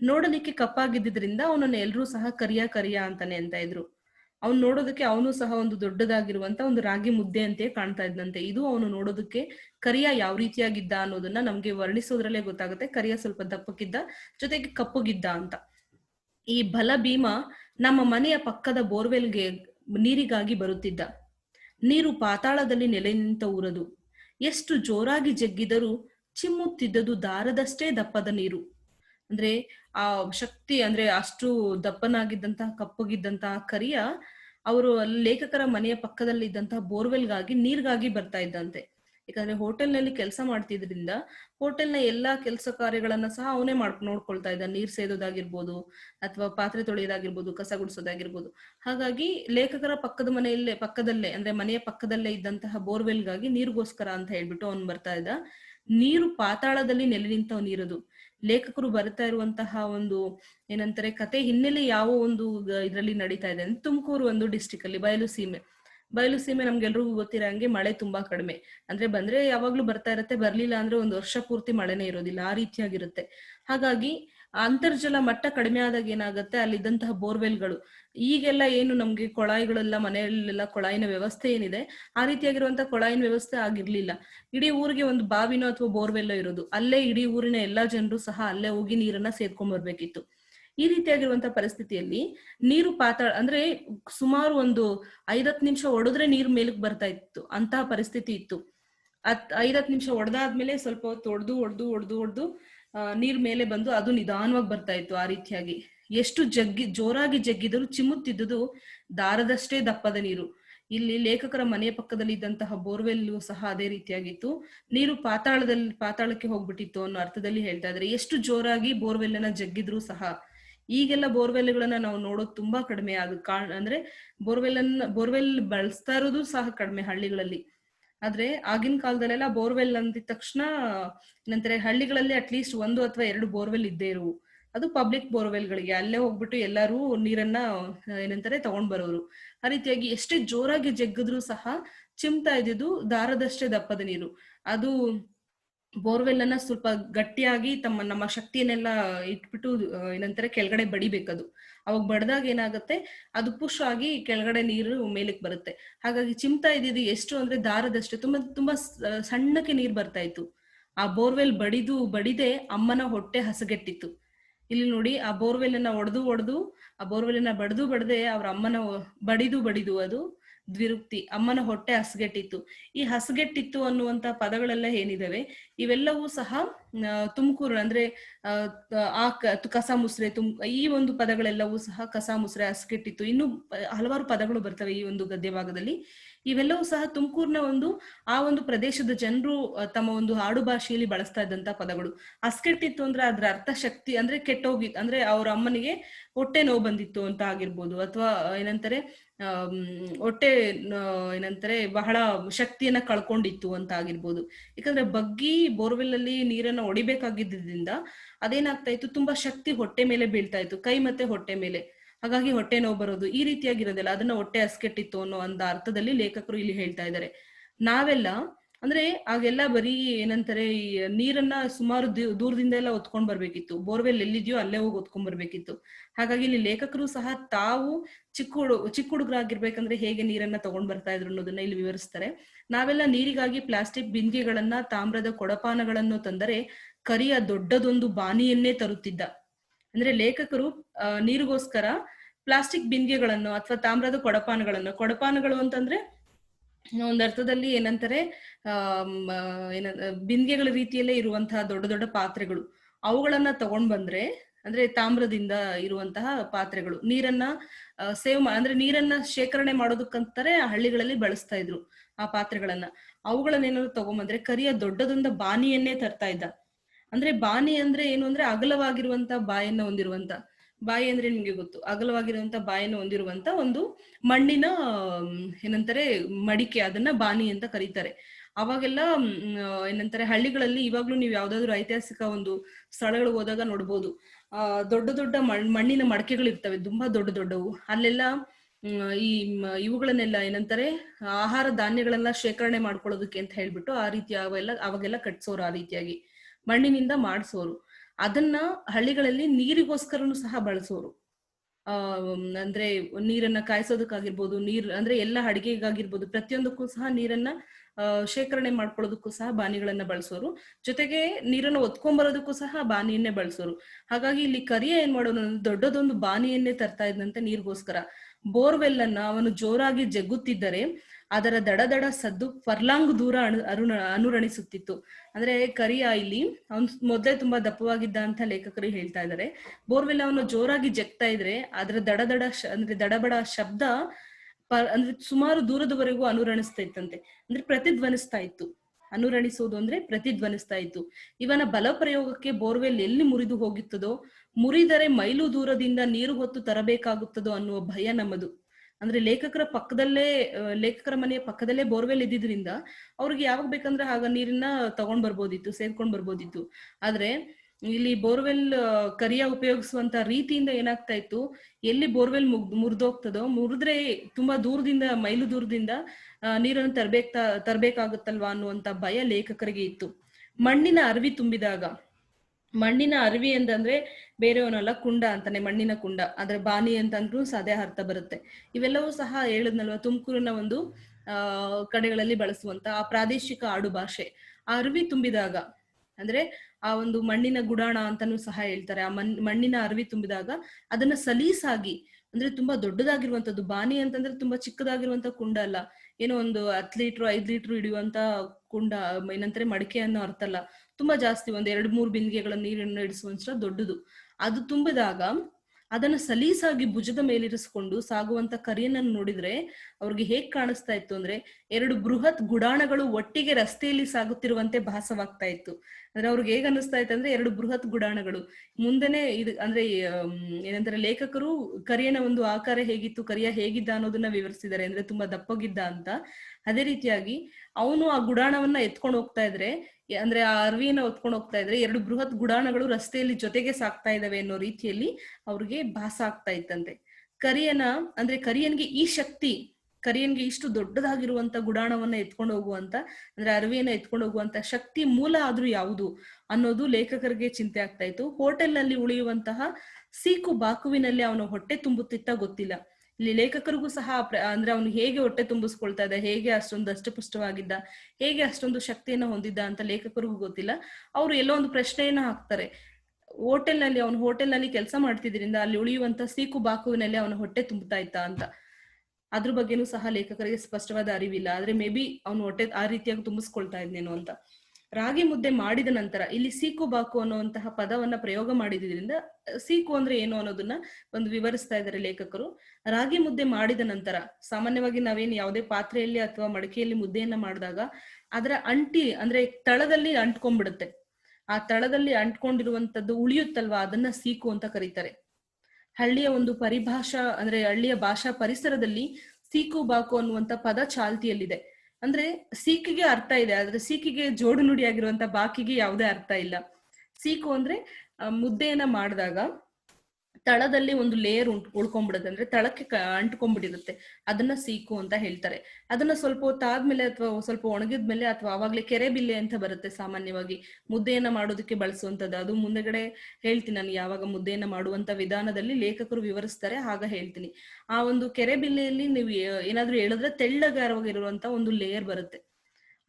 ನೋಡಲಿಕ್ಕೆ ಕಪ್ಪಾಗಿದ್ದರಿಂದ ಅವನನ್ನ ಎಲ್ರೂ ಸಹ ಕರಿಯ ಕರಿಯ ಅಂತಾನೆ ಅಂತ ಇದ್ರು. ಅವ್ನು ನೋಡೋದಕ್ಕೆ ಅವನು ಸಹ ಒಂದು ದೊಡ್ಡದಾಗಿರುವಂತ ಒಂದು ರಾಗಿ ಮುದ್ದೆ ಅಂತೇ ಕಾಣ್ತಾ ಇದ್ದಂತೆ ಇದು ಅವನು ನೋಡೋದಕ್ಕೆ ಕರಿಯ ಯಾವ ರೀತಿಯಾಗಿದ್ದ ಅನ್ನೋದನ್ನ ನಮ್ಗೆ ವರ್ಣಿಸೋದ್ರಲ್ಲೇ ಗೊತ್ತಾಗುತ್ತೆ. ಕರಿಯ ಸ್ವಲ್ಪ ದಪ್ಪಕ್ಕಿದ್ದ, ಜೊತೆಗೆ ಕಪ್ಪುಗಿದ್ದ ಅಂತ. ಈ ಬಲ ಭೀಮ ನಮ್ಮ ಮನೆಯ ಪಕ್ಕದ ಬೋರ್ವೆಲ್ಗೆ ನೀರಿಗಾಗಿ ಬರುತ್ತಿದ್ದ. ನೀರು ಪಾತಾಳದಲ್ಲಿ ನೆಲೆ ನಿಂತ ಊರದು. ಎಷ್ಟು ಜೋರಾಗಿ ಜಗ್ಗಿದರೂ ಚಿಮ್ಮುತ್ತಿದ್ದದು ದಾರದಷ್ಟೇ ದಪ್ಪದ ನೀರು. ಅಂದ್ರೆ ಆ ಶಕ್ತಿ ಅಂದ್ರೆ ಅಷ್ಟು ದಪ್ಪನಾಗಿದ್ದಂತಹ, ಕಪ್ಪಗಿದ್ದಂತಹ ಕರಿಯ ಅವರು ಲೇಖಕರ ಮನೆಯ ಪಕ್ಕದಲ್ಲಿ ಇದ್ದಂತಹ ಬೋರ್ವೆಲ್ಗಾಗಿ ನೀರ್ಗಾಗಿ ಬರ್ತಾ ಇದ್ದಂತೆ. ಯಾಕಂದ್ರೆ ಹೋಟೆಲ್ನಲ್ಲಿ ಕೆಲಸ ಮಾಡ್ತಿದ್ರಿಂದ ಹೋಟೆಲ್ನ ಎಲ್ಲಾ ಕೆಲಸ ಕಾರ್ಯಗಳನ್ನ ಸಹ ಅವನೇ ಮಾಡ್, ನೋಡ್ಕೊಳ್ತಾ ಇದ್ದ ನೀರ್ ಸೇದೋದಾಗಿರ್ಬೋದು ಅಥವಾ ಪಾತ್ರೆ ತೊಳೆಯೋದಾಗಿರ್ಬೋದು, ಕಸ ಗುಡಿಸೋದಾಗಿರ್ಬೋದು. ಹಾಗಾಗಿ ಲೇಖಕರ ಪಕ್ಕದ ಮನೆಯಲ್ಲೇ, ಪಕ್ಕದಲ್ಲೇ ಅಂದ್ರೆ ಮನೆಯ ಪಕ್ಕದಲ್ಲೇ ಇದ್ದಂತಹ ಬೋರ್ವೆಲ್ಗಾಗಿ ನೀರಿಗೋಸ್ಕರ ಅಂತ ಹೇಳ್ಬಿಟ್ಟು ಅವನು ಬರ್ತಾ ಇದ್ದ. ನೀರು ಪಾತಾಳದಲ್ಲಿ ನೆಲೆ ನಿಂತ ನೀರದು. ಲೇಖಕರು ಬರ್ತಾ ಇರುವಂತಹ ಒಂದು, ಏನಂತಾರೆ, ಕತೆ ಹಿನ್ನೆಲೆ ಯಾವ ಒಂದು ಇದರಲ್ಲಿ ನಡೀತಾ ಇದೆ. ಅಂದ್ರೆ ತುಮಕೂರು ಒಂದು ಡಿಸ್ಟಿಕ್ ಅಲ್ಲಿ, ಬಯಲು ಸೀಮೆ. ಬಯಲು ಸೀಮೆ ನಮ್ಗೆಲ್ರಿಗೂ ಗೊತ್ತಿರೋ ಹಂಗೆ ಮಳೆ ತುಂಬಾ ಕಡಿಮೆ. ಅಂದ್ರೆ ಬಂದ್ರೆ ಯಾವಾಗ್ಲೂ ಬರ್ತಾ ಇರತ್ತೆ, ಬರ್ಲಿಲ್ಲ ಅಂದ್ರೆ ಒಂದು ವರ್ಷ ಪೂರ್ತಿ ಮಳೆನೇ ಇರೋದಿಲ್ಲ, ಆ ರೀತಿಯಾಗಿರುತ್ತೆ. ಹಾಗಾಗಿ ಅಂತರ್ಜಲ ಮಟ್ಟ ಕಡಿಮೆ ಆದಾಗ ಏನಾಗುತ್ತೆ? ಅಲ್ಲಿದ್ದಂತಹ ಬೋರ್ವೆಲ್ಗಳು. ಈಗೆಲ್ಲ ಏನು ನಮ್ಗೆ ಕೊಳಾಯಿಗಳೆಲ್ಲ ಮನೆಯಲ್ಲೆಲ್ಲ ಕೊಳಾಯಿನ ವ್ಯವಸ್ಥೆ ಏನಿದೆ? ಆ ರೀತಿಯಾಗಿರುವಂತಹ ಕೊಳಾಯಿನ ವ್ಯವಸ್ಥೆ ಆಗಿರ್ಲಿಲ್ಲ. ಇಡೀ ಊರಿಗೆ ಒಂದು ಬಾವಿನೋ ಅಥವಾ ಬೋರ್ವೆಲ್ಲೋ ಇರೋದು. ಅಲ್ಲೇ ಇಡೀ ಊರಿನ ಎಲ್ಲಾ ಜನರು ಸಹ ಅಲ್ಲೇ ಹೋಗಿ ನೀರನ್ನ ಸೇರ್ಕೊಂಡ್ ಬರ್ಬೇಕಿತ್ತು. ಈ ರೀತಿಯಾಗಿರುವಂತಹ ಪರಿಸ್ಥಿತಿಯಲ್ಲಿ ನೀರು ಪಾತಾಳ ಅಂದ್ರೆ ಸುಮಾರು ಒಂದು ಐದತ್ ನಿಮಿಷ ಹೊಡೆದ್ರೆ ನೀರು ಮೇಲಕ್ಕೆ ಬರ್ತಾ ಇತ್ತು. ಅಂತಹ ಪರಿಸ್ಥಿತಿ ಇತ್ತು. ಅತ್ ಐದತ್ ನಿಮಿಷ ಒಡೆದಾದ್ಮೇಲೆ ಸ್ವಲ್ಪ ಹೊತ್ತು ಒಡೆದು ಒಡೆದು ಒಡೆದು ಹೊಡೆದು ನೀರ್ ಮೇಲೆ ಬಂದು ಅದು ನಿಧಾನವಾಗಿ ಬರ್ತಾ ಇತ್ತು ಆ ರೀತಿಯಾಗಿ. ಎಷ್ಟು ಜಗ್ಗಿ, ಜೋರಾಗಿ ಜಗ್ಗಿದರೂ ಚಿಮ್ಮುತ್ತಿದ್ದುದು ದಾರದಷ್ಟೇ ದಪ್ಪದ ನೀರು. ಇಲ್ಲಿ ಲೇಖಕರ ಮನೆಯ ಪಕ್ಕದಲ್ಲಿ ಇದ್ದಂತಹ ಬೋರ್ವೆಲ್ ಸಹ ಅದೇ ರೀತಿಯಾಗಿತ್ತು. ನೀರು ಪಾತಾಳದಲ್ಲಿ, ಪಾತಾಳಕ್ಕೆ ಹೋಗ್ಬಿಟ್ಟಿತ್ತು ಅನ್ನೋ ಅರ್ಥದಲ್ಲಿ ಹೇಳ್ತಾ ಇದ್ರೆ ಎಷ್ಟು ಜೋರಾಗಿ ಬೋರ್ವೆಲ್ ಅನ್ನ ಜಗ್ಗಿದ್ರು ಸಹ ಈಗೆಲ್ಲ ಬೋರ್ವೆಲ್ಗಳನ್ನ ನಾವು ನೋಡೋದು ತುಂಬಾ ಕಡಿಮೆ ಆಗ ಕಾರಣ ಅಂದ್ರೆ ಬೋರ್ವೆಲ್ ಅನ್ನ ಬೋರ್ವೆಲ್ ಬಳಸ್ತಾ ಇರೋದು ಸಹ ಕಡಿಮೆ ಹಳ್ಳಿಗಳಲ್ಲಿ. ಆದ್ರೆ ಆಗಿನ ಕಾಲದಲ್ಲೆಲ್ಲ ಬೋರ್ವೆಲ್ ಅಂದಿದ ತಕ್ಷಣ, ಏನಂತಾರೆ, ಹಳ್ಳಿಗಳಲ್ಲಿ ಅಟ್ಲೀಸ್ಟ್ ಒಂದು ಅಥವಾ ಎರಡು ಬೋರ್ವೆಲ್ ಇದ್ದೇ ಇರುವು. ಅದು ಪಬ್ಲಿಕ್ ಬೋರ್ವೆಲ್ಗಳಿಗೆ. ಅಲ್ಲೇ ಹೋಗ್ಬಿಟ್ಟು ಎಲ್ಲರೂ ನೀರನ್ನ, ಏನಂತಾರೆ, ತಗೊಂಡ್ ಬರೋರು. ಆ ರೀತಿಯಾಗಿ ಎಷ್ಟೇ ಜೋರಾಗಿ ಜಗ್ಗಿದ್ರು ಸಹ ಚಿಮ್ತಾ ಇದ್ದಿದ್ದು ದಾರದಷ್ಟೇ ದಪ್ಪದ ನೀರು. ಅದು ಬೋರ್ವೆಲ್ ಅನ್ನ ಸ್ವಲ್ಪ ಗಟ್ಟಿಯಾಗಿ ತಮ್ಮ, ನಮ್ಮ ಶಕ್ತಿಯನ್ನೆಲ್ಲ ಇಟ್ಬಿಟ್ಟು ಏನಂತಾರೆ, ಕೆಳಗಡೆ ಬಡಿಬೇಕದು. ಅವಾಗ ಬಡ್ದಾಗ ಏನಾಗುತ್ತೆ, ಅದು ಪುಷ್ ಆಗಿ ಕೆಳಗಡೆ ನೀರು ಮೇಲಕ್ಕೆ ಬರುತ್ತೆ. ಹಾಗಾಗಿ ಚಿಮ್ತಾ ಇದ್ದಿದ್ದು ಎಷ್ಟು ಅಂದ್ರೆ ದಾರದಷ್ಟೇ. ತುಂಬಾ ತುಂಬಾ ಸಣ್ಣಕ್ಕೆ ನೀರ್ ಬರ್ತಾ ಇತ್ತು. ಆ ಬೋರ್ವೆಲ್ ಬಡಿದು, ಬಡಿದೆ ಅಮ್ಮನ ಹೊಟ್ಟೆ ಹಸಗೆಟ್ಟಿತ್ತು. ಇಲ್ಲಿ ನೋಡಿ, ಆ ಬೋರ್ವೆಲ್ ಅನ್ನ ಒಡೆದು ಒಡೆದು, ಆ ಬೋರ್ವೆಲ್ ಅನ್ನ ಬಡ್ದು, ಬಡದೆ ಅವ್ರ ಅಮ್ಮನ ಬಡಿದು ಬಡಿದು ಅದು ದ್ವಿರುಕ್ತಿ ಅಮ್ಮನ ಹೊಟ್ಟೆ ಹಸಗೆಟ್ಟಿತ್ತು. ಈ ಹಸಗೆಟ್ಟಿತ್ತು ಅನ್ನುವಂತ ಪದಗಳೆಲ್ಲ ಏನಿದಾವೆ? ಇವೆಲ್ಲವೂ ಸಹ ತುಮಕೂರು ಅಂದ್ರೆ ಆ, ಕಸ ಮುಸ್ರೆ ತುಮ್ ಈ ಒಂದು ಪದಗಳೆಲ್ಲವೂ ಸಹ ಕಸ ಮುಸ್ರೆ ಹಸಗೆಟ್ಟಿತ್ತು. ಇನ್ನು ಹಲವಾರು ಪದಗಳು ಬರ್ತವೆ ಈ ಒಂದು ಗದ್ಯ ಭಾಗದಲ್ಲಿ ಇವೆಲ್ಲವೂ ಸಹ ತುಮಕೂರಿನ ಒಂದು ಆ ಒಂದು ಪ್ರದೇಶದ ಜನರು ತಮ್ಮ ಒಂದು ಆಡು ಭಾಷೆಯಲ್ಲಿ ಬಳಸ್ತಾ ಇದ್ದಂತ ಪದಗಳು. ಹಸ್ಕೆಟ್ಟಿತ್ತು ಅಂದ್ರೆ ಅದ್ರ ಅರ್ಥ ಶಕ್ತಿ ಅಂದ್ರೆ ಕೆಟ್ಟೋಗಿ ಅಂದ್ರೆ ಅವ್ರ ಅಮ್ಮನಿಗೆ ಹೊಟ್ಟೆ ನೋವು ಬಂದಿತ್ತು ಅಂತ ಆಗಿರ್ಬೋದು. ಅಥವಾ ಏನಂತಾರೆ ಹೊಟ್ಟೆ ಆ, ಏನಂತಾರೆ ಬಹಳ ಶಕ್ತಿಯನ್ನ ಕಳ್ಕೊಂಡಿತ್ತು ಅಂತ ಆಗಿರ್ಬೋದು. ಯಾಕಂದ್ರೆ ಬಗ್ಗಿ ಬೋರ್ವೆಲ್ ಅಲ್ಲಿ ನೀರನ್ನ ಹೊಡಿಬೇಕಾಗಿದ್ದರಿಂದ ಅದೇನಾಗ್ತಾ ಇತ್ತು? ತುಂಬಾ ಶಕ್ತಿ ಹೊಟ್ಟೆ ಮೇಲೆ ಬೀಳ್ತಾ ಇತ್ತು ಕೈ ಮತ್ತೆ ಹೊಟ್ಟೆ ಮೇಲೆ. ಹಾಗಾಗಿ ಹೊಟ್ಟೆ ನೋವು ಬರೋದು ಈ ರೀತಿಯಾಗಿರೋದಿಲ್ಲ ಅದನ್ನ ಹೊಟ್ಟೆ ಹಸ್ಕೆಟ್ಟಿತ್ತು ಅನ್ನೋ ಒಂದು ಅರ್ಥದಲ್ಲಿ ಲೇಖಕರು ಇಲ್ಲಿ ಹೇಳ್ತಾ ಇದ್ದಾರೆ. ನಾವೆಲ್ಲ ಅಂದ್ರೆ ಆಗೆಲ್ಲ ಬರೀ ಏನಂತಾರೆ, ಈ ನೀರನ್ನ ಸುಮಾರು ದೂರದಿಂದ ಎಲ್ಲ ಹೊತ್ಕೊಂಡ್ ಬರ್ಬೇಕಿತ್ತು. ಬೋರ್ವೆಲ್ ಎಲ್ಲಿದೆಯೋ ಅಲ್ಲೇ ಹೋಗಿ ಹೊತ್ಕೊಂಡ್ ಬರ್ಬೇಕಿತ್ತು. ಹಾಗಾಗಿ ಇಲ್ಲಿ ಲೇಖಕರು ಸಹ ತಾವು ಚಿಕ್ಕ ಹುಡು, ಚಿಕ್ಕ ಹುಡುಗರಾಗಿರ್ಬೇಕಂದ್ರೆ ಹೇಗೆ ನೀರನ್ನ ತಗೊಂಡ್ ಬರ್ತಾ ಇದ್ರು ಅನ್ನೋದನ್ನ ಇಲ್ಲಿ ವಿವರಿಸ್ತಾರೆ. ನಾವೆಲ್ಲ ನೀರಿಗಾಗಿ ಪ್ಲಾಸ್ಟಿಕ್ ಬಿಂದಿಗೆಗಳನ್ನ ತಾಮ್ರದ ಕೊಡಪಾನಗಳನ್ನು ತಂದರೆ ಕರಿಯ ದೊಡ್ಡದೊಂದು ಬಾನಿಯನ್ನೇ ತರುತ್ತಿದ್ದ. ಅಂದ್ರೆ ಲೇಖಕರು ನೀರಿಗೋಸ್ಕರ ಪ್ಲಾಸ್ಟಿಕ್ ಬಿಂದಿಗೆಗಳನ್ನು ಅಥವಾ ತಾಮ್ರದ ಕೊಡಪಾನಗಳನ್ನು, ಕೊಡಪಾನಗಳು ಅಂತಂದ್ರೆ ಒಂದ್ ಅರ್ಥದಲ್ಲಿ ಏನಂತಾರೆ ಏನ, ಬಿಂದಿಗೆಗಳ ರೀತಿಯಲ್ಲೇ ಇರುವಂತಹ ದೊಡ್ಡ ದೊಡ್ಡ ಪಾತ್ರೆಗಳು. ಅವುಗಳನ್ನ ತಗೊಂಡ್ ಬಂದ್ರೆ, ಅಂದ್ರೆ ತಾಮ್ರದಿಂದ ಇರುವಂತಹ ಪಾತ್ರೆಗಳು. ನೀರನ್ನ ಸೇವ್ ಅಂದ್ರೆ ನೀರನ್ನ ಶೇಖರಣೆ ಮಾಡೋದಕ್ಕಂತಾರೆ ಹಳ್ಳಿಗಳಲ್ಲಿ ಬಳಸ್ತಾ ಇದ್ರು ಆ ಪಾತ್ರೆಗಳನ್ನ. ಅವುಗಳನ್ನೇನಾದ್ರು ತಗೊಂಬಂದ್ರೆ ಕರಿಯ ದೊಡ್ಡದೊಂದ ಬಾನಿಯನ್ನೇ ತರ್ತಾ ಇದ್ದ. ಅಂದ್ರೆ ಬಾನಿ ಅಂದ್ರೆ ಏನು ಅಂದ್ರೆ ಅಗಲವಾಗಿರುವಂತ ಬಾಯನ್ನ ಹೊಂದಿರುವಂತ ಬಾಯಿ ಅಂದ್ರೆ ನಿಮ್ಗೆ ಗೊತ್ತು. ಅಗಲವಾಗಿರುವಂತ ಬಾಯನ್ನು ಹೊಂದಿರುವಂತ ಒಂದು ಮಣ್ಣಿನ ಏನಂತಾರೆ, ಮಡಿಕೆ, ಅದನ್ನ ಬಾನಿ ಅಂತ ಕರೀತಾರೆ. ಅವಾಗೆಲ್ಲ ಏನಂತಾರೆ, ಹಳ್ಳಿಗಳಲ್ಲಿ ಇವಾಗ್ಲೂ ನೀವು ಯಾವ್ದಾದ್ರು ಐತಿಹಾಸಿಕ ಒಂದು ಸ್ಥಳಗಳು ಹೋದಾಗ ನೋಡ್ಬೋದು. ಆ, ದೊಡ್ಡ ದೊಡ್ಡ ಮಣ್- ಮಣ್ಣಿನ ಮಡಕೆಗಳು ಇರ್ತವೆ ತುಂಬಾ ದೊಡ್ಡ ದೊಡ್ಡವು. ಅಲ್ಲೆಲ್ಲ ಈ ಇವುಗಳನ್ನೆಲ್ಲ ಏನಂತಾರೆ, ಆಹಾರ ಧಾನ್ಯಗಳೆಲ್ಲ ಶೇಖರಣೆ ಮಾಡ್ಕೊಳ್ಳೋದಕ್ಕೆ ಅಂತ ಹೇಳ್ಬಿಟ್ಟು ಆ ರೀತಿ ಅವೆಲ್ಲ, ಅವಾಗೆಲ್ಲ ಕಟ್ಸೋರು ಆ ರೀತಿಯಾಗಿ. ಮಣ್ಣಿನಿಂದ ಮಾಡಿಸೋರು. ಅದನ್ನ ಹಳ್ಳಿಗಳಲ್ಲಿ ನೀರಿಗೋಸ್ಕರನು ಸಹ ಬಳಸೋರು. ಆ ಅಂದ್ರೆ ನೀರನ್ನ ಕಾಯಿಸೋದಕ್ಕಾಗಿರ್ಬೋದು, ನೀರ್ ಅಂದ್ರೆ ಎಲ್ಲ ಅಡಿಗೆಗಾಗಿರ್ಬೋದು, ಪ್ರತಿಯೊಂದಕ್ಕೂ ಸಹ ನೀರನ್ನ ಶೇಖರಣೆ ಮಾಡ್ಕೊಳ್ಳೋದಕ್ಕೂ ಸಹ ಬಾನಿಗಳನ್ನ ಬಳಸೋರು. ಜೊತೆಗೆ ನೀರನ್ನ ಒತ್ಕೊಂಬರೋದಕ್ಕೂ ಸಹ ಬಾನಿಯನ್ನೇ ಬಳಸೋರು. ಹಾಗಾಗಿ ಇಲ್ಲಿ ಕರಿಯ ಏನ್ ಮಾಡೋನು ಅಂದ್ರೆ ದೊಡ್ಡದೊಂದು ಬಾನಿಯನ್ನೇ ತರ್ತಾ ಇದ್ದಂತೆ ನೀರಿಗೋಸ್ಕರ. ಬೋರ್ವೆಲ್ ಅನ್ನ ಅವನು ಜೋರಾಗಿ ಜಗ್ಗುತ್ತಿದ್ದರೆ ಅದರ ದಡದಡ ದಡ ಸದ್ದು ಫರ್ಲಾಂಗ್ ದೂರ ಅರುಣ ಅನುರಣಿಸುತ್ತಿತ್ತು. ಅಂದ್ರೆ ಕರಿಯ ಇಲ್ಲಿ, ಅವ್ನ್ ಮೊದಲೇ ತುಂಬಾ ದಪ್ಪವಾಗಿದ್ದ ಅಂತ ಲೇಖಕರು ಹೇಳ್ತಾ ಇದ್ದಾರೆ. ಬೋರ್ವೆಲ್ ಅವನು ಜೋರಾಗಿ ಜಗ್ತಾ ಇದ್ರೆ ಅದರ ದಡದಡ ಅಂದ್ರೆ ದಡಬಡ ಶಬ್ದ ಅಂದ್ರೆ ಸುಮಾರು ದೂರದವರೆಗೂ ಅನುರಣಿಸ್ತಾ ಇತ್ತಂತೆ. ಅಂದ್ರೆ ಪ್ರತಿಧ್ವನಿಸ್ತಾ ಇತ್ತು. ಅನುರಣಿಸೋದು ಅಂದ್ರೆ ಪ್ರತಿಧ್ವನಿಸ್ತಾ ಇತ್ತು. ಇವನ ಬಲ ಪ್ರಯೋಗಕ್ಕೆ ಬೋರ್ವೆಲ್ ಎಲ್ಲಿ ಮುರಿದು ಹೋಗಿತ್ತದೋ, ಮುರಿದರೆ ಮೈಲು ದೂರದಿಂದ ನೀರು ಹೊತ್ತು ತರಬೇಕಾಗುತ್ತದೋ ಅನ್ನುವ ಭಯ ನಮ್ಮದು. ಅಂದ್ರೆ ಲೇಖಕರ ಪಕ್ಕದಲ್ಲೇ ಲೇಖಕರ ಮನೆಯ ಪಕ್ಕದಲ್ಲೇ ಬೋರ್ವೆಲ್ ಇದ್ದಿದ್ರಿಂದ ಅವ್ರಿಗೆ ಯಾವಾಗ ಬೇಕಂದ್ರೆ ಆಗ ನೀರನ್ನ ತಗೊಂಡ್ ಬರ್ಬೋದಿತ್ತು, ಸೇರ್ಕೊಂಡ್ ಬರ್ಬೋದಿತ್ತು. ಆದ್ರೆ ಇಲ್ಲಿ ಬೋರ್ವೆಲ್ ಕರಿಯ ಉಪಯೋಗಿಸುವಂತ ರೀತಿಯಿಂದ ಏನಾಗ್ತಾ ಇತ್ತು, ಎಲ್ಲಿ ಬೋರ್ವೆಲ್ ಮುಗ್, ಮುರಿದೋಗ್ತದೋ, ಮುರಿದ್ರೆ ತುಂಬಾ ದೂರದಿಂದ, ಮೈಲು ದೂರದಿಂದ ನೀರನ್ನು ತರ್ಬೇಕ ತರ್ಬೇಕಾಗುತ್ತಲ್ವಾ ಅನ್ನುವಂತ ಭಯ ಲೇಖಕರಿಗೆ ಇತ್ತು. ಮಣ್ಣಿನ ಅರಿವಿ ತುಂಬಿದಾಗ ಮಣ್ಣಿನ ಅರಿವಿ ಅಂತಂದ್ರೆ ಬೇರೆಯವನಲ್ಲ ಕುಂಡ ಅಂತಾನೆ, ಮಣ್ಣಿನ ಕುಂಡ. ಅಂದ್ರೆ ಬಾನಿ ಅಂತಂದ್ರೂ ಸದೇ ಅರ್ಥ ಬರುತ್ತೆ. ಇವೆಲ್ಲವೂ ಸಹ ಹೇಳಿದ್ನಲ್ವಾ ತುಮಕೂರಿನ ಒಂದು, ಆ, ಕಡೆಗಳಲ್ಲಿ ಬಳಸುವಂತ ಆ ಪ್ರಾದೇಶಿಕ ಆಡು ಭಾಷೆ. ಆ ಅರಿವಿ ತುಂಬಿದಾಗ, ಅಂದ್ರೆ ಆ ಒಂದು ಮಣ್ಣಿನ ಗುಡಾಣ ಅಂತಾನೂ ಸಹ ಹೇಳ್ತಾರೆ. ಆ ಮಣ್, ಮಣ್ಣಿನ ಅರಿವಿ ತುಂಬಿದಾಗ ಅದನ್ನ ಸಲೀಸಾಗಿ, ಅಂದ್ರೆ ತುಂಬಾ ದೊಡ್ಡದಾಗಿರುವಂತದ್ದು, ಬಾನಿ ಅಂತಂದ್ರೆ ತುಂಬಾ ಚಿಕ್ಕದಾಗಿರುವಂತ ಕುಂಡ ಅಲ್ಲ. ಏನೋ ಒಂದು ಹತ್ ಲೀಟ್ರು, ಐದ್ ಲೀಟ್ರು ಹಿಡಿಯುವಂತ ಕುಂಡ ಏನಂತಾರೆ ಮಡಿಕೆ ಅನ್ನೋ ಅರ್ಥ ಅಲ್ಲ. ತುಂಬಾ ಜಾಸ್ತಿ ಒಂದ್ ಎರಡ್ ಮೂರ್ ಬಿಂದಿಗೆಗಳ ನೀರನ್ನು ಇಡಿಸುವಂತ ದೊಡ್ಡದು. ಅದು ತುಂಬಿದಾಗ ಅದನ್ನ ಸಲೀಸಾಗಿ ಭುಜದ ಮೇಲಿರಿಸಿಕೊಂಡು ಸಾಗುವಂತ ಕರಿಯನ್ನ ನೋಡಿದ್ರೆ ಅವ್ರಿಗೆ ಹೇಗ್ ಕಾಣಿಸ್ತಾ ಇತ್ತು ಅಂದ್ರೆ ಎರಡು ಬೃಹತ್ ಗುಡಾಣಗಳು ಒಟ್ಟಿಗೆ ರಸ್ತೆಯಲ್ಲಿ ಸಾಗುತ್ತಿರುವಂತೆ ಭಾಸವಾಗ್ತಾ ಇತ್ತು. ಅಂದ್ರೆ ಅವ್ರಿಗೆ ಹೇಗ್ ಅನಿಸ್ತಾ ಇತ್ತು ಅಂದ್ರೆ ಎರಡು ಬೃಹತ್ ಗುಡಾಣಗಳು. ಮುಂದೆನೆ ಇದು ಅಂದ್ರೆ ಏನಂತಾರೆ, ಲೇಖಕರು ಕರಿಯನ ಒಂದು ಆಕಾರ ಹೇಗಿತ್ತು, ಕರಿಯ ಹೇಗಿದ್ದ ಅನ್ನೋದನ್ನ ವಿವರಿಸಿದ್ದಾರೆ. ಅಂದ್ರೆ ತುಂಬಾ ದಪ್ಪಗಿದ್ದ ಅಂತ. ಅದೇ ರೀತಿಯಾಗಿ ಅವನು ಆ ಗುಡಾಣವನ್ನ ಎತ್ಕೊಂಡು ಹೋಗ್ತಾ ಇದ್ರೆ ಅಂದ್ರೆ ಆ ಅರ್ವಿಯನ್ನ ಹೊತ್ಕೊಂಡು ಹೋಗ್ತಾ ಇದ್ರೆ ಎರಡು ಬೃಹತ್ ಗುಡಾಣಗಳು ರಸ್ತೆಯಲ್ಲಿ ಜೊತೆಗೆ ಸಾಕ್ತಾ ಇದಾವೆ ಅನ್ನೋ ರೀತಿಯಲ್ಲಿ ಅವ್ರಿಗೆ ಭಾಸ ಆಗ್ತಾ ಇತ್ತಂತೆ. ಕರಿಯನ, ಅಂದ್ರೆ ಕರಿಯನ್ಗೆ ಈ ಶಕ್ತಿ, ಕರಿಯನ್ಗೆ ಇಷ್ಟು ದೊಡ್ಡದಾಗಿರುವಂತ ಗುಡಾಣವನ್ನ ಎತ್ಕೊಂಡು ಹೋಗುವಂತ, ಅಂದ್ರೆ ಅರವಿಯನ್ನ ಎತ್ಕೊಂಡು ಹೋಗುವಂತ ಶಕ್ತಿ ಮೂಲ ಆದ್ರೂ ಯಾವುದು ಅನ್ನೋದು ಲೇಖಕರಿಗೆ ಚಿಂತೆ ಆಗ್ತಾ ಇತ್ತು. ಹೋಟೆಲ್ನಲ್ಲಿ ಉಳಿಯುವಂತಹ ಸೀಕು ಬಾಕುವಿನಲ್ಲಿ ಅವನ ಹೊಟ್ಟೆ ತುಂಬುತ್ತಿತ್ತ ಗೊತ್ತಿಲ್ಲ. ಲೇಖಕರಿಗೂ ಸಹ ಅಂದ್ರೆ ಅವನು ಹೇಗೆ ಹೊಟ್ಟೆ ತುಂಬಿಸ್ಕೊಳ್ತಾ ಇದ್ದ ಹೇಗೆ ಅಷ್ಟೊಂದು ಅಷ್ಟಪುಷ್ಟವಾಗಿದ್ದ, ಹೇಗೆ ಅಷ್ಟೊಂದು ಶಕ್ತಿಯನ್ನ ಹೊಂದಿದ್ದ ಅಂತ ಲೇಖಕರಿಗೂ ಗೊತ್ತಿಲ್ಲ. ಅವರು ಎಲ್ಲೋ ಒಂದು ಪ್ರಶ್ನೆಯನ್ನ ಹಾಕ್ತಾರೆ. ಹೋಟೆಲ್ನಲ್ಲಿ ಅವನು ಹೋಟೆಲ್ನಲ್ಲಿ ಕೆಲಸ ಮಾಡ್ತಿದ್ರಿಂದ ಅಲ್ಲಿ ಉಳಿಯುವಂತ ಸೀಕು ಬಾಕುವಿನಲ್ಲಿ ಅವನ ಹೊಟ್ಟೆ ತುಂಬುತ್ತಾ ಇತ್ತ ಅಂತ. ಅದ್ರ ಬಗ್ಗೆನೂ ಸಹ ಲೇಖಕರಿಗೆ ಸ್ಪಷ್ಟವಾದ ಅರಿವಿಲ್ಲ. ಆದ್ರೆ ಮೇ ಬಿ ಅವನು ಹೊಟ್ಟೆ ಆ ರೀತಿಯಾಗಿ ತುಂಬಿಸ್ಕೊಳ್ತಾ ಇದ್ನೇನು ಅಂತ. ರಾಗಿ ಮುದ್ದೆ ಮಾಡಿದ ನಂತರ ಇಲ್ಲಿ ಸೀಕು ಬಾಕು ಅನ್ನುವಂತಹ ಪದವನ್ನ ಪ್ರಯೋಗ ಮಾಡಿದ್ರಿಂದ, ಸೀಕು ಅಂದ್ರೆ ಏನು ಅನ್ನೋದನ್ನ ಒಂದು ವಿವರಿಸ್ತಾ ಇದ್ದಾರೆ ಲೇಖಕರು. ರಾಗಿ ಮುದ್ದೆ ಮಾಡಿದ ನಂತರ ಸಾಮಾನ್ಯವಾಗಿ ನಾವೇನು ಯಾವುದೇ ಪಾತ್ರೆಯಲ್ಲಿ ಅಥವಾ ಮಡಕೆಯಲ್ಲಿ ಮುದ್ದೆಯನ್ನ ಮಾಡಿದಾಗ ಅದರ ಅಂಟಿ ಅಂದ್ರೆ ತಳದಲ್ಲಿ ಅಂಟ್ಕೊಂಡ್ಬಿಡುತ್ತೆ. ಆ ತಳದಲ್ಲಿ ಅಂಟ್ಕೊಂಡಿರುವಂತದ್ದು ಉಳಿಯುತ್ತಲ್ವಾ? ಅದನ್ನ ಸೀಕು ಅಂತ ಕರೀತಾರೆ. ಹಳ್ಳಿಯ ಒಂದು ಪರಿಭಾಷಾ ಅಂದ್ರೆ ಹಳ್ಳಿಯ ಭಾಷಾ ಪರಿಸರದಲ್ಲಿ ಸೀಕು ಬಾಕು ಅನ್ನುವಂತ ಪದ ಚಾಲ್ತಿಯಲ್ಲಿದೆ. ಅಂದ್ರೆ ಸೀಕಿಗೆ ಅರ್ಥ ಇದೆ, ಆದ್ರೆ ಸೀಕಿಗೆ ಜೋಡು ನುಡಿಯಾಗಿರುವಂತ ಬಾಕಿಗೆ ಯಾವುದೇ ಅರ್ಥ ಇಲ್ಲ. ಸೀಕು ಅಂದ್ರೆ ಮುದ್ದೆಯನ್ನ ಮಾಡಿದಾಗ ತಳದಲ್ಲಿ ಒಂದು ಲೇಯರ್ ಉಂಟು ಉಳ್ಕೊಂಡ್ಬಿಡುತ್ತೆ ಅಂದ್ರೆ ತಳಕ್ಕೆ ಅಂಟ್ಕೊಂಡ್ಬಿಟ್ಟಿರುತ್ತೆ. ಅದನ್ನ ಸೀಕು ಅಂತ ಹೇಳ್ತಾರೆ. ಅದನ್ನ ಸ್ವಲ್ಪ ಹೊತ್ತಾದ್ಮೇಲೆ ಅಥವಾ ಸ್ವಲ್ಪ ಒಣಗಿದ್ಮೇಲೆ ಅಥವಾ ಅವಾಗ್ಲೇ ಕೆರೆ ಬಿಲ್ಲೆ ಅಂತ ಬರುತ್ತೆ ಸಾಮಾನ್ಯವಾಗಿ. ಮುದ್ದೆಯನ್ನ ಮಾಡೋದಕ್ಕೆ ಬಳಸುವಂತದ್ದು ಅದು ಮುಂದೆಗಡೆ ಹೇಳ್ತೀನಿ ನಾನು, ಯಾವಾಗ ಮುದ್ದೆಯನ್ನ ಮಾಡುವಂತ ವಿಧಾನದಲ್ಲಿ ಲೇಖಕರು ವಿವರಿಸ್ತಾರೆ, ಆಗ ಹೇಳ್ತೀನಿ. ಆ ಒಂದು ಕೆರೆ ಬಿಲ್ಲೆಯಲ್ಲಿ ನೀವು ಏನಾದ್ರು ಹೇಳಿದ್ರೆ ತೆಳ್ಳಗಾರವಾಗಿರುವಂತ ಒಂದು ಲೇಯರ್ ಬರುತ್ತೆ.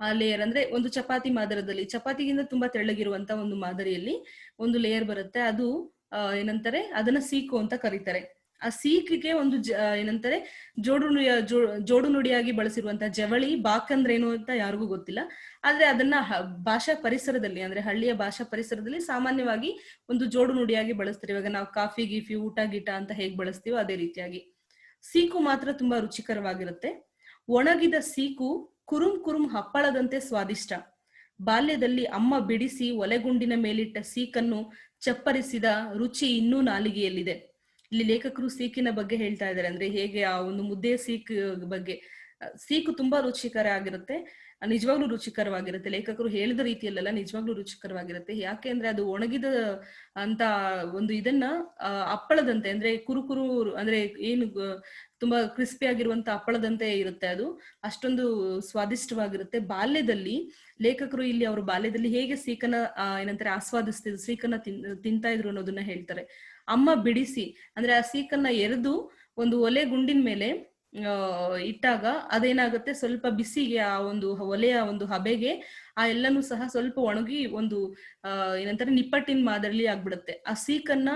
ಆ ಲೇಯರ್ ಅಂದ್ರೆ ಒಂದು ಚಪಾತಿ ಮಾದರದಲ್ಲಿ, ಚಪಾತಿಗಿಂತ ತುಂಬಾ ತೆಳ್ಳಗಿರುವಂತ ಒಂದು ಮಾದರಿಯಲ್ಲಿ ಒಂದು ಲೇಯರ್ ಬರುತ್ತೆ. ಅದು ಏನಂತಾರೆ? ಅದನ್ನ ಸೀಕು ಅಂತ ಕರೀತಾರೆ. ಆ ಸೀಕಿಗೆ ಒಂದು ಏನಂತಾರೆ? ಜೋಡು ನುಡಿಯ ಜೋಡು ನುಡಿಯಾಗಿ ಬಳಸಿರುವಂತಹ ಜವಳಿ, ಬಾಕಂದ್ರೇನು ಅಂತ ಯಾರಿಗೂ ಗೊತ್ತಿಲ್ಲ. ಆದ್ರೆ ಅದನ್ನ ಭಾಷಾ ಪರಿಸರದಲ್ಲಿ, ಅಂದ್ರೆ ಹಳ್ಳಿಯ ಭಾಷಾ ಪರಿಸರದಲ್ಲಿ ಸಾಮಾನ್ಯವಾಗಿ ಒಂದು ಜೋಡು ನುಡಿಯಾಗಿ ಬಳಸ್ತಾರೆ. ಇವಾಗ ನಾವು ಕಾಫಿ, ಗೀಫಿ, ಊಟ, ಗೀಟ ಅಂತ ಹೇಗ್ ಬಳಸ್ತೀವೋ ಅದೇ ರೀತಿಯಾಗಿ. ಸೀಕು ಮಾತ್ರ ತುಂಬಾ ರುಚಿಕರವಾಗಿರುತ್ತೆ. ಒಣಗಿದ ಸೀಕು ಕುರುಂ ಕುರುಂ ಹಪ್ಪಳದಂತೆ ಸ್ವಾದಿಷ್ಟ. ಬಾಲ್ಯದಲ್ಲಿ ಅಮ್ಮ ಬಿಡಿಸಿ ಒಲೆಗುಂಡಿನ ಮೇಲಿಟ್ಟ ಸೀಕನ್ನು ಚಪ್ಪರಿಸಿದ ರುಚಿ ಇನ್ನೂ ನಾಲಿಗೆಯಲ್ಲಿದೆ. ಇಲ್ಲಿ ಲೇಖಕರು ಸೀಕಿನ ಬಗ್ಗೆ ಹೇಳ್ತಾ ಇದ್ದಾರೆ. ಅಂದ್ರೆ ಹೇಗೆ ಆ ಒಂದು ಮುದ್ದೆ ಸೀಕ್ ಬಗ್ಗೆ ಸೀಕು ತುಂಬಾ ರುಚಿಕರ ಆಗಿರುತ್ತೆ. ನಿಜವಾಗ್ಲೂ ರುಚಿಕರವಾಗಿರುತ್ತೆ. ಲೇಖಕರು ಹೇಳಿದ ರೀತಿಯಲ್ಲೆಲ್ಲ ನಿಜವಾಗ್ಲೂ ರುಚಿಕರವಾಗಿರುತ್ತೆ. ಯಾಕೆ ಅಂದ್ರೆ ಅದು ಒಣಗಿದ, ಅಂತ ಒಂದು ಇದನ್ನ ಅಪ್ಪಳದಂತೆ ಅಂದ್ರೆ ಕುರುಕುರು, ಅಂದ್ರೆ ಏನು ತುಂಬಾ ಕ್ರಿಸ್ಪಿ ಆಗಿರುವಂತ ಅಪ್ಪಳದಂತೆ ಇರುತ್ತೆ ಅದು. ಅಷ್ಟೊಂದು ಸ್ವಾದಿಷ್ಟವಾಗಿರುತ್ತೆ. ಬಾಲ್ಯದಲ್ಲಿ ಲೇಖಕರು ಇಲ್ಲಿ ಅವರು ಬಾಲ್ಯದಲ್ಲಿ ಹೇಗೆ ಸೀಕನ ಏನಂತಾರೆ ಆಸ್ವಾದಿಸ್ತಿದ್ರು ಸೀಕನ್ನ ತಿನ್, ತಿಂತಾ ಇದ್ರು ಅನ್ನೋದನ್ನ ಹೇಳ್ತಾರೆ. ಅಮ್ಮ ಬಿಡಿಸಿ, ಅಂದ್ರೆ ಆ ಸೀಕನ್ನ ಎರೆದು ಒಂದು ಒಲೆ ಗುಂಡಿನ ಮೇಲೆ ಇಟ್ಟಾಗ ಅದೇನಾಗುತ್ತೆ? ಸ್ವಲ್ಪ ಬಿಸಿಗೆ ಆ ಒಂದು ಒಲೆಯ ಒಂದು ಹಬೆಗೆ ಆ ಎಲ್ಲನೂ ಸಹ ಸ್ವಲ್ಪ ಒಣಗಿ ಒಂದು ಏನಂತಾರೆ ನಿಪ್ಪಟ್ಟಿನ ಮಾದರಿ ಆಗ್ಬಿಡುತ್ತೆ. ಆ ಸೀಕನ್ನ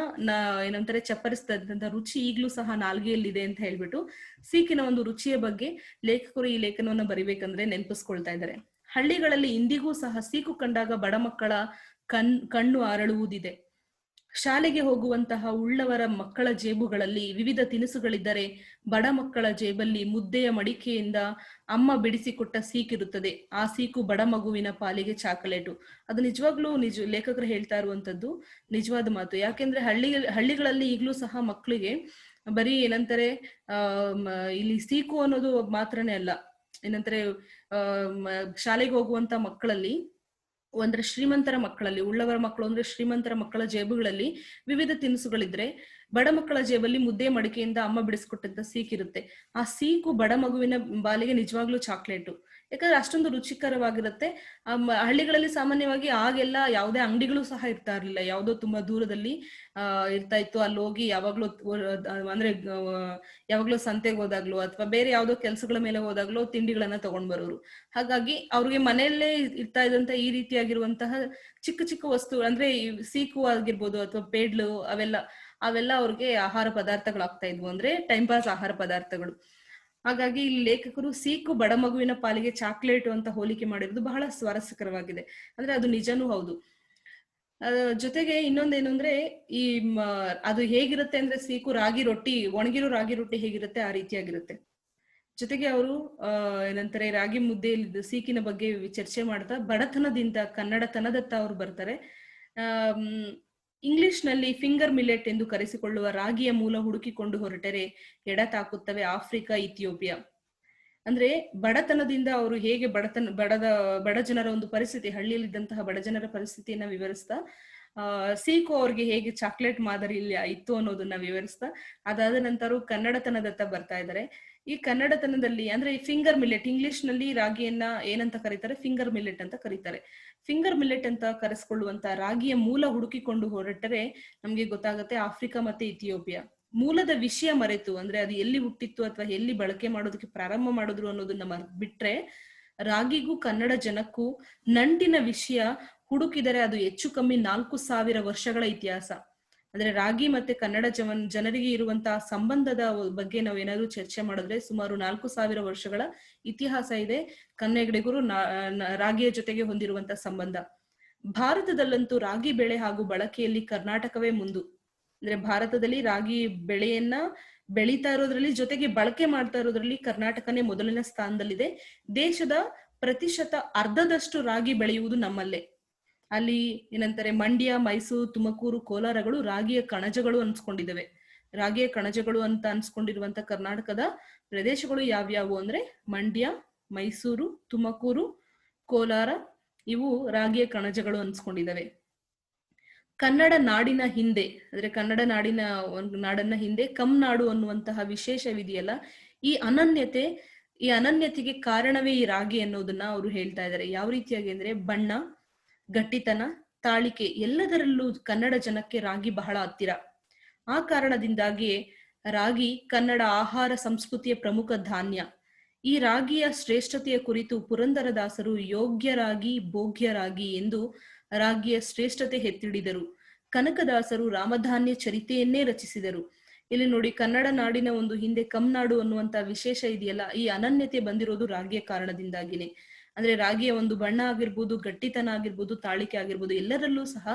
ಏನಂತಾರೆ ಚಪ್ಪರಿಸ್ತಂತ ರುಚಿ ಈಗ್ಲೂ ಸಹ ನಾಲ್ಗೆಯಲ್ಲಿದೆ ಅಂತ ಹೇಳ್ಬಿಟ್ಟು ಸೀಕಿನ ಒಂದು ರುಚಿಯ ಬಗ್ಗೆ ಲೇಖಕರು ಈ ಲೇಖನವನ್ನ ಬರಿಬೇಕಂದ್ರೆ ನೆನಪಿಸ್ಕೊಳ್ತಾ ಇದ್ದಾರೆ. ಹಳ್ಳಿಗಳಲ್ಲಿ ಇಂದಿಗೂ ಸಹ ಸೀಕು ಕಂಡಾಗ ಬಡ ಮಕ್ಕಳ ಕಣ್, ಕಣ್ಣು ಅರಳುವುದಿದೆ. ಶಾಲೆಗೆ ಹೋಗುವಂತಹ ಉಳ್ಳವರ ಮಕ್ಕಳ ಜೇಬುಗಳಲ್ಲಿ ವಿವಿಧ ತಿನಿಸುಗಳಿದ್ದರೆ ಬಡ ಮಕ್ಕಳ ಜೇಬಲ್ಲಿ ಮುದ್ದೆಯ ಮಡಿಕೆಯಿಂದ ಅಮ್ಮ ಬಿಡಿಸಿಕೊಟ್ಟ ಸೀಕಿರುತ್ತದೆ. ಆ ಸೀಕು ಬಡ ಮಗುವಿನ ಪಾಲಿಗೆ ಚಾಕಲೇಟು. ಅದು ನಿಜವಾಗ್ಲೂ ನಿಜ, ಲೇಖಕರು ಹೇಳ್ತಾ ಇರುವಂತದ್ದು ನಿಜವಾದ ಮಾತು. ಯಾಕೆಂದ್ರೆ ಹಳ್ಳಿ, ಹಳ್ಳಿಗಳಲ್ಲಿ ಈಗಲೂ ಸಹ ಮಕ್ಕಳಿಗೆ ಬರೀ ಏನಂತಾರೆ ಇಲ್ಲಿ ಸೀಕು ಅನ್ನೋದು ಮಾತ್ರನೇ ಅಲ್ಲ. ಏನಂತಾರೆ ಶಾಲೆಗೆ ಹೋಗುವಂತ ಮಕ್ಕಳಲ್ಲಿ ಅಂದ್ರೆ ಶ್ರೀಮಂತರ ಮಕ್ಕಳಲ್ಲಿ, ಉಳ್ಳವರ ಮಕ್ಕಳು ಅಂದ್ರೆ ಶ್ರೀಮಂತರ ಮಕ್ಕಳ ಜೇಬುಗಳಲ್ಲಿ ವಿವಿಧ ತಿನಿಸುಗಳಿದ್ರೆ ಬಡ ಮಕ್ಕಳ ಜೇಬಲ್ಲಿ ಮುದ್ದೆ ಮಡಿಕೆಯಿಂದ ಅಮ್ಮ ಬಿಡಿಸ್ಕೊಟ್ಟಂತ ಸೀಕಿರುತ್ತೆ ಆ ಸೀಕು ಬಡ ಮಗುವಿನ ಬಾಲಿಗೆ ನಿಜವಾಗ್ಲೂ ಚಾಕ್ಲೇಟು. ಯಾಕಂದ್ರೆ ಅಷ್ಟೊಂದು ರುಚಿಕರವಾಗಿರುತ್ತೆ. ಹಳ್ಳಿಗಳಲ್ಲಿ ಸಾಮಾನ್ಯವಾಗಿ ಆಗೆಲ್ಲ ಯಾವುದೇ ಅಂಗಡಿಗಳು ಸಹ ಇರ್ತಾ ಇರ್ಲಿಲ್ಲ. ಯಾವುದೋ ತುಂಬಾ ದೂರದಲ್ಲಿ, ಆ, ಇರ್ತಾ ಇತ್ತು. ಅಲ್ಲಿ ಹೋಗಿ ಯಾವಾಗ್ಲೂ ಅಂದ್ರೆ ಯಾವಾಗ್ಲೂ ಸಂತೆಗೆ ಹೋದಾಗ್ಲೂ ಅಥವಾ ಬೇರೆ ಯಾವ್ದೋ ಕೆಲಸಗಳ ಮೇಲೆ ಹೋದಾಗ್ಲೂ ತಿಂಡಿಗಳನ್ನ ತಗೊಂಡ್ ಬರೋರು. ಹಾಗಾಗಿ ಅವ್ರಿಗೆ ಮನೆಯಲ್ಲೇ ಇರ್ತಾ ಇದ್ದಂತ ಈ ರೀತಿಯಾಗಿರುವಂತಹ ಚಿಕ್ಕ ಚಿಕ್ಕ ವಸ್ತು, ಅಂದ್ರೆ ಸೀಕು ಆಗಿರ್ಬೋದು ಅಥವಾ ಪೇಡ್ಲು ಅವೆಲ್ಲ ಅವೆಲ್ಲ ಅವ್ರಿಗೆ ಆಹಾರ ಪದಾರ್ಥಗಳಾಗ್ತಾ ಇದ್ವು. ಅಂದ್ರೆ ಟೈಮ್ ಪಾಸ್ ಆಹಾರ ಪದಾರ್ಥಗಳು. ಹಾಗಾಗಿ ಇಲ್ಲಿ ಲೇಖಕರು ಸೀಕು ಬಡ ಮಗುವಿನ ಪಾಲಿಗೆ ಚಾಕ್ಲೇಟ್ ಅಂತ ಹೋಲಿಕೆ ಮಾಡಿರೋದು ಬಹಳ ಸ್ವಾರಸ್ಯಕರವಾಗಿದೆ. ಅಂದ್ರೆ ಅದು ನಿಜನೂ ಹೌದು. ಜೊತೆಗೆ ಇನ್ನೊಂದೇನು ಅಂದ್ರೆ ಈ ಅದು ಹೇಗಿರುತ್ತೆ ಅಂದ್ರೆ ಸೀಕು ರಾಗಿ ರೊಟ್ಟಿ ಒಣಗಿರೋ ರಾಗಿ ರೊಟ್ಟಿ ಹೇಗಿರುತ್ತೆ ಆ ರೀತಿಯಾಗಿರುತ್ತೆ. ಜೊತೆಗೆ ಅವರು ಅಹ್ ಏನಂತಾರೆ ರಾಗಿ ಮುದ್ದೆಯಲ್ಲಿ ಸೀಕಿನ ಬಗ್ಗೆ ಚರ್ಚೆ ಮಾಡ್ತಾ ಬಡತನದಿಂದ ಕನ್ನಡತನದತ್ತ ಅವ್ರು ಬರ್ತಾರೆ. ಆಮ್, ಇಂಗ್ಲಿಷ್ನಲ್ಲಿ ಫಿಂಗರ್ ಮಿಲೆಟ್ ಎಂದು ಕರೆಸಿಕೊಳ್ಳುವ ರಾಗಿಯ ಮೂಲ ಹುಡುಕಿಕೊಂಡು ಹೊರಟರೆ ಎಡತಾಕುತ್ತವೆ ಆಫ್ರಿಕಾ, ಇಥಿಯೋಪಿಯಾ. ಅಂದ್ರೆ ಬಡತನದಿಂದ ಅವರು ಹೇಗೆ ಬಡತನ, ಬಡದ, ಬಡ ಜನರ ಒಂದು ಪರಿಸ್ಥಿತಿ, ಹಳ್ಳಿಯಲ್ಲಿದ್ದಂತಹ ಬಡ ಜನರ ಪರಿಸ್ಥಿತಿಯನ್ನ ವಿವರಿಸ್ತಾ ಸೀಕೋ ಅವ್ರಿಗೆ ಹೇಗೆ ಚಾಕ್ಲೇಟ್ ಮಾದರಿಯಲ್ಲಿ ಇತ್ತು ಅನ್ನೋದನ್ನ ವಿವರಿಸ್ತಾ, ಅದಾದ ನಂತರ ಕನ್ನಡತನದತ್ತ ಬರ್ತಾ ಇದ್ದಾರೆ. ಈ ಕನ್ನಡತನದಲ್ಲಿ ಅಂದ್ರೆ ಈ ಫಿಂಗರ್ ಮಿಲೆಟ್ ಇಂಗ್ಲಿಷ್ನಲ್ಲಿ ರಾಗಿಯನ್ನ ಏನಂತ ಕರೀತಾರೆ? ಫಿಂಗರ್ ಮಿಲೆಟ್ ಅಂತ ಕರೀತಾರೆ. ಫಿಂಗರ್ ಮಿಲೆಟ್ ಅಂತ ಕರೆಸ್ಕೊಳ್ಳುವಂತ ರಾಗಿಯ ಮೂಲ ಹುಡುಕಿಕೊಂಡು ಹೊರಟರೆ ನಮ್ಗೆ ಗೊತ್ತಾಗುತ್ತೆ ಆಫ್ರಿಕಾ ಮತ್ತೆ ಇಥಿಯೋಪಿಯಾ. ಮೂಲದ ವಿಷಯ ಮರೆತು ಅಂದ್ರೆ ಅದು ಎಲ್ಲಿ ಹುಟ್ಟಿತ್ತು ಅಥವಾ ಎಲ್ಲಿ ಬಳಕೆ ಮಾಡೋದಕ್ಕೆ ಪ್ರಾರಂಭ ಮಾಡಿದ್ರು ಅನ್ನೋದನ್ನ ಬಿಟ್ರೆ ರಾಗಿಗೂ ಕನ್ನಡ ಜನಕ್ಕೂ ನಂಟಿನ ವಿಷಯ ಹುಡುಕಿದರೆ ಅದು ಹೆಚ್ಚು ಕಮ್ಮಿ ನಾಲ್ಕು ಸಾವಿರ ವರ್ಷಗಳ ಇತಿಹಾಸ. ಅಂದ್ರೆ ರಾಗಿ ಮತ್ತೆ ಕನ್ನಡ ಜವನ್ ಜನರಿಗೆ ಇರುವಂತಹ ಸಂಬಂಧದ ಬಗ್ಗೆ ನಾವು ಏನಾದ್ರು ಚರ್ಚೆ ಮಾಡಿದ್ರೆ ಸುಮಾರು ನಾಲ್ಕು ಸಾವಿರ ವರ್ಷಗಳ ಇತಿಹಾಸ ಇದೆ ಕನ್ನಡಿಗರು ರಾಗಿಯ ಜೊತೆಗೆ ಹೊಂದಿರುವಂತಹ ಸಂಬಂಧ. ಭಾರತದಲ್ಲಂತೂ ರಾಗಿ ಬೆಳೆ ಹಾಗೂ ಬಳಕೆಯಲ್ಲಿ ಕರ್ನಾಟಕವೇ ಮುಂದು. ಅಂದ್ರೆ ಭಾರತದಲ್ಲಿ ರಾಗಿ ಬೆಳೆಯನ್ನ ಬೆಳೀತಾ ಇರೋದ್ರಲ್ಲಿ ಜೊತೆಗೆ ಬಳಕೆ ಮಾಡ್ತಾ ಇರೋದ್ರಲ್ಲಿ ಕರ್ನಾಟಕನೇ ಮೊದಲನೇ ಸ್ಥಾನದಲ್ಲಿದೆ. ದೇಶದ ಪ್ರತಿಶತ ಅರ್ಧದಷ್ಟು ರಾಗಿ ಬೆಳೆಯುವುದು ನಮ್ಮಲ್ಲೇ. ಅಲ್ಲಿ ಏನಂತಾರೆ ಮಂಡ್ಯ, ಮೈಸೂರು, ತುಮಕೂರು, ಕೋಲಾರಗಳು ರಾಗಿಯ ಕಣಜಗಳು ಅನ್ಸ್ಕೊಂಡಿದ್ದಾವೆ. ರಾಗಿಯ ಕಣಜಗಳು ಅಂತ ಅನ್ಸ್ಕೊಂಡಿರುವಂತ ಕರ್ನಾಟಕದ ಪ್ರದೇಶಗಳು ಯಾವ್ಯಾವು ಅಂದ್ರೆ ಮಂಡ್ಯ, ಮೈಸೂರು, ತುಮಕೂರು, ಕೋಲಾರ ಇವು ರಾಗಿಯ ಕಣಜಗಳು ಅನ್ಸ್ಕೊಂಡಿದ್ದಾವೆ. ಕನ್ನಡ ನಾಡಿನ ಹಿಂದೆ ಅಂದ್ರೆ ಕನ್ನಡ ನಾಡಿನ ಒಂದು ನಾಡನ್ನ ಹಿಂದೆ ಕಮ್ನಾಡು ಅನ್ನುವಂತಹ ವಿಶೇಷವಿದೆಯಲ್ಲ, ಈ ಅನನ್ಯತೆ, ಈ ಅನನ್ಯತೆಗೆ ಕಾರಣವೇ ಈ ರಾಗಿ ಅನ್ನೋದನ್ನ ಅವರು ಹೇಳ್ತಾ ಇದ್ದಾರೆ. ಯಾವ ರೀತಿಯಾಗಿ ಅಂದ್ರೆ ಬಣ್ಣ ಗಟ್ಟಿತನ, ತಾಳಿಕೆ ಎಲ್ಲದರಲ್ಲೂ ಕನ್ನಡ ಜನಕ್ಕೆ ರಾಗಿ ಬಹಳ ಹತ್ತಿರ. ಆ ಕಾರಣದಿಂದಾಗಿಯೇ ರಾಗಿ ಕನ್ನಡ ಆಹಾರ ಸಂಸ್ಕೃತಿಯ ಪ್ರಮುಖ ಧಾನ್ಯ. ಈ ರಾಗಿಯ ಶ್ರೇಷ್ಠತೆಯ ಕುರಿತು ಪುರಂದರದಾಸರು ಯೋಗ್ಯರಾಗಿ, ಭೋಗ್ಯರಾಗಿ ಎಂದು ರಾಗಿಯ ಶ್ರೇಷ್ಠತೆ ಎತ್ತಿಡಿದರು ಕನಕದಾಸರು ರಾಮಧಾನ್ಯ ಚರಿತೆಯನ್ನೇ ರಚಿಸಿದರು. ಇಲ್ಲಿ ನೋಡಿ, ಕನ್ನಡ ನಾಡಿನ ಒಂದು ಹಿಂದೆ ಕಮ್ನಾಡು ಅನ್ನುವಂತ ವಿಶೇಷ ಇದೆಯಲ್ಲ, ಈ ಅನನ್ಯತೆ ಬಂದಿರೋದು ರಾಗಿಯ ಕಾರಣದಿಂದಾಗಿನೇ. ಅಂದ್ರೆ ರಾಗಿಯ ಒಂದು ಬಣ್ಣ ಆಗಿರ್ಬೋದು, ಗಟ್ಟಿತನ ಆಗಿರ್ಬೋದು, ತಾಳಿಕೆ ಆಗಿರ್ಬೋದು, ಎಲ್ಲರಲ್ಲೂ ಸಹ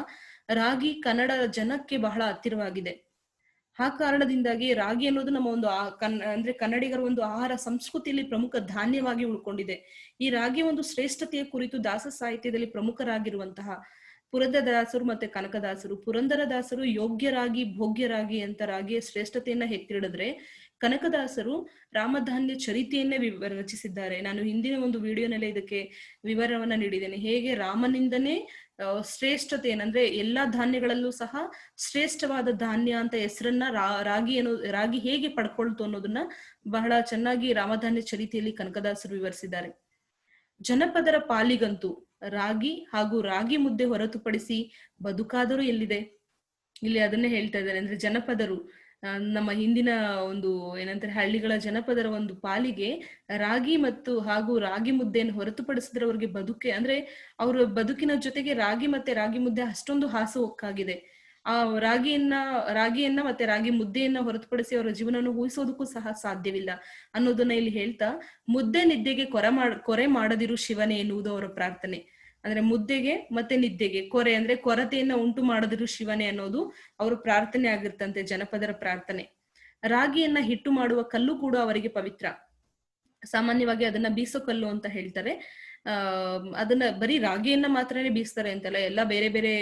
ರಾಗಿ ಕನ್ನಡ ಜನಕ್ಕೆ ಬಹಳ ಹತ್ತಿರವಾಗಿದೆ. ಆ ಕಾರಣದಿಂದಾಗಿ ರಾಗಿ ಅನ್ನೋದು ನಮ್ಮ ಒಂದು ಅಂದ್ರೆ ಕನ್ನಡಿಗರ ಒಂದು ಆಹಾರ ಸಂಸ್ಕೃತಿಯಲ್ಲಿ ಪ್ರಮುಖ ಧಾನ್ಯವಾಗಿ ಉಳ್ಕೊಂಡಿದೆ. ಈ ರಾಗಿ ಒಂದು ಶ್ರೇಷ್ಠತೆಯ ಕುರಿತು ದಾಸ ಸಾಹಿತ್ಯದಲ್ಲಿ ಪ್ರಮುಖರಾಗಿರುವಂತಹ ಪುರಂದರದಾಸರು ಮತ್ತೆ ಕನಕದಾಸರು, ಪುರಂದರದಾಸರು ಯೋಗ್ಯರಾಗಿ, ಭೋಗ್ಯರಾಗಿ ಅಂತ ರಾಗಿಯ ಶ್ರೇಷ್ಠತೆಯನ್ನ ಎತ್ತಿಡಿದ್ರೆ ಕನಕದಾಸರು ರಾಮಧಾನ್ಯ ಚರಿತೆಯನ್ನೇ ರಚಿಸಿದ್ದಾರೆ. ನಾನು ಹಿಂದಿನ ಒಂದು ವಿಡಿಯೋನಲ್ಲಿ ಇದಕ್ಕೆ ವಿವರವನ್ನ ನೀಡಿದ್ದೇನೆ. ಹೇಗೆ ರಾಮನಿಂದನೇ ಶ್ರೇಷ್ಠತೆ ಏನಂದ್ರೆ ಎಲ್ಲಾ ಧಾನ್ಯಗಳಲ್ಲೂ ಸಹ ಶ್ರೇಷ್ಠವಾದ ಧಾನ್ಯ ಅಂತ ಹೆಸರನ್ನ ರಾಗಿ ಅನ್ನೋ ರಾಗಿ ಹೇಗೆ ಪಡ್ಕೊಳ್ತು ಅನ್ನೋದನ್ನ ಬಹಳ ಚೆನ್ನಾಗಿ ರಾಮಧಾನ್ಯ ಚರಿತೆಯಲ್ಲಿ ಕನಕದಾಸರು ವಿವರಿಸಿದ್ದಾರೆ. ಜನಪದರ ಪಾಲಿಗಂತೂ ರಾಗಿ ಹಾಗೂ ರಾಗಿ ಮುದ್ದೆ ಹೊರತುಪಡಿಸಿ ಬದುಕಾದರೂ ಎಲ್ಲಿದೆ? ಇಲ್ಲಿ ಅದನ್ನೇ ಹೇಳ್ತಾ ಇದ್ದಾರೆ. ಅಂದ್ರೆ ಜನಪದರು ನಮ್ಮ ಹಿಂದಿನ ಒಂದು ಏನಂತಾರೆ ಹಳ್ಳಿಗಳ ಜನಪದರ ಒಂದು ಪಾಲಿಗೆ ರಾಗಿ ಮತ್ತು ಹಾಗೂ ರಾಗಿ ಮುದ್ದೆಯನ್ನು ಹೊರತುಪಡಿಸಿದ್ರೆ ಅವ್ರಿಗೆ ಬದುಕೆ, ಅಂದ್ರೆ ಅವ್ರ ಬದುಕಿನ ಜೊತೆಗೆ ರಾಗಿ ಮತ್ತೆ ರಾಗಿ ಮುದ್ದೆ ಅಷ್ಟೊಂದು ಹಾಸು ಹೊಕ್ಕಾಗಿದೆ ಆ ರಾಗಿಯನ್ನ ರಾಗಿಯನ್ನ ಮತ್ತೆ ರಾಗಿ ಮುದ್ದೆಯನ್ನ ಹೊರತುಪಡಿಸಿ ಅವರ ಜೀವನವನ್ನು ಊಹಿಸೋದಕ್ಕೂ ಸಹ ಸಾಧ್ಯವಿಲ್ಲ ಅನ್ನೋದನ್ನ ಇಲ್ಲಿ ಹೇಳ್ತಾ, ಮುದ್ದೆ ನಿದ್ದೆಗೆ ಕೊರೆ ಮಾಡ, ಕೊರೆ ಮಾಡದಿರು ಶಿವನೇ ಎನ್ನುವುದು ಅವರ ಪ್ರಾರ್ಥನೆ. ಅಂದ್ರೆ ಮುದ್ದೆಗೆ ಮತ್ತೆ ನಿದ್ದೆಗೆ, ಕೊರೆ ಅಂದ್ರೆ ಕೊರತೆಯನ್ನ ಉಂಟು ಮಾಡಿದ್ರು ಶಿವನೇ ಅನ್ನೋದು ಅವರು ಪ್ರಾರ್ಥನೆ ಆಗಿರ್ತಂತೆ, ಜನಪದರ ಪ್ರಾರ್ಥನೆ. ರಾಗಿಯನ್ನ ಹಿಟ್ಟು ಮಾಡುವ ಕಲ್ಲು ಕೂಡ ಅವರಿಗೆ ಪವಿತ್ರ. ಸಾಮಾನ್ಯವಾಗಿ ಅದನ್ನ ಬೀಸೋ ಕಲ್ಲು ಅಂತ ಹೇಳ್ತಾರೆ. ಅದನ್ನ ಬರೀ ರಾಗಿಯನ್ನ ಮಾತ್ರನೇ ಬೀಸ್ತಾರೆ ಅಂತಲ್ಲ, ಎಲ್ಲ ಬೇರೆ ಬೇರೆ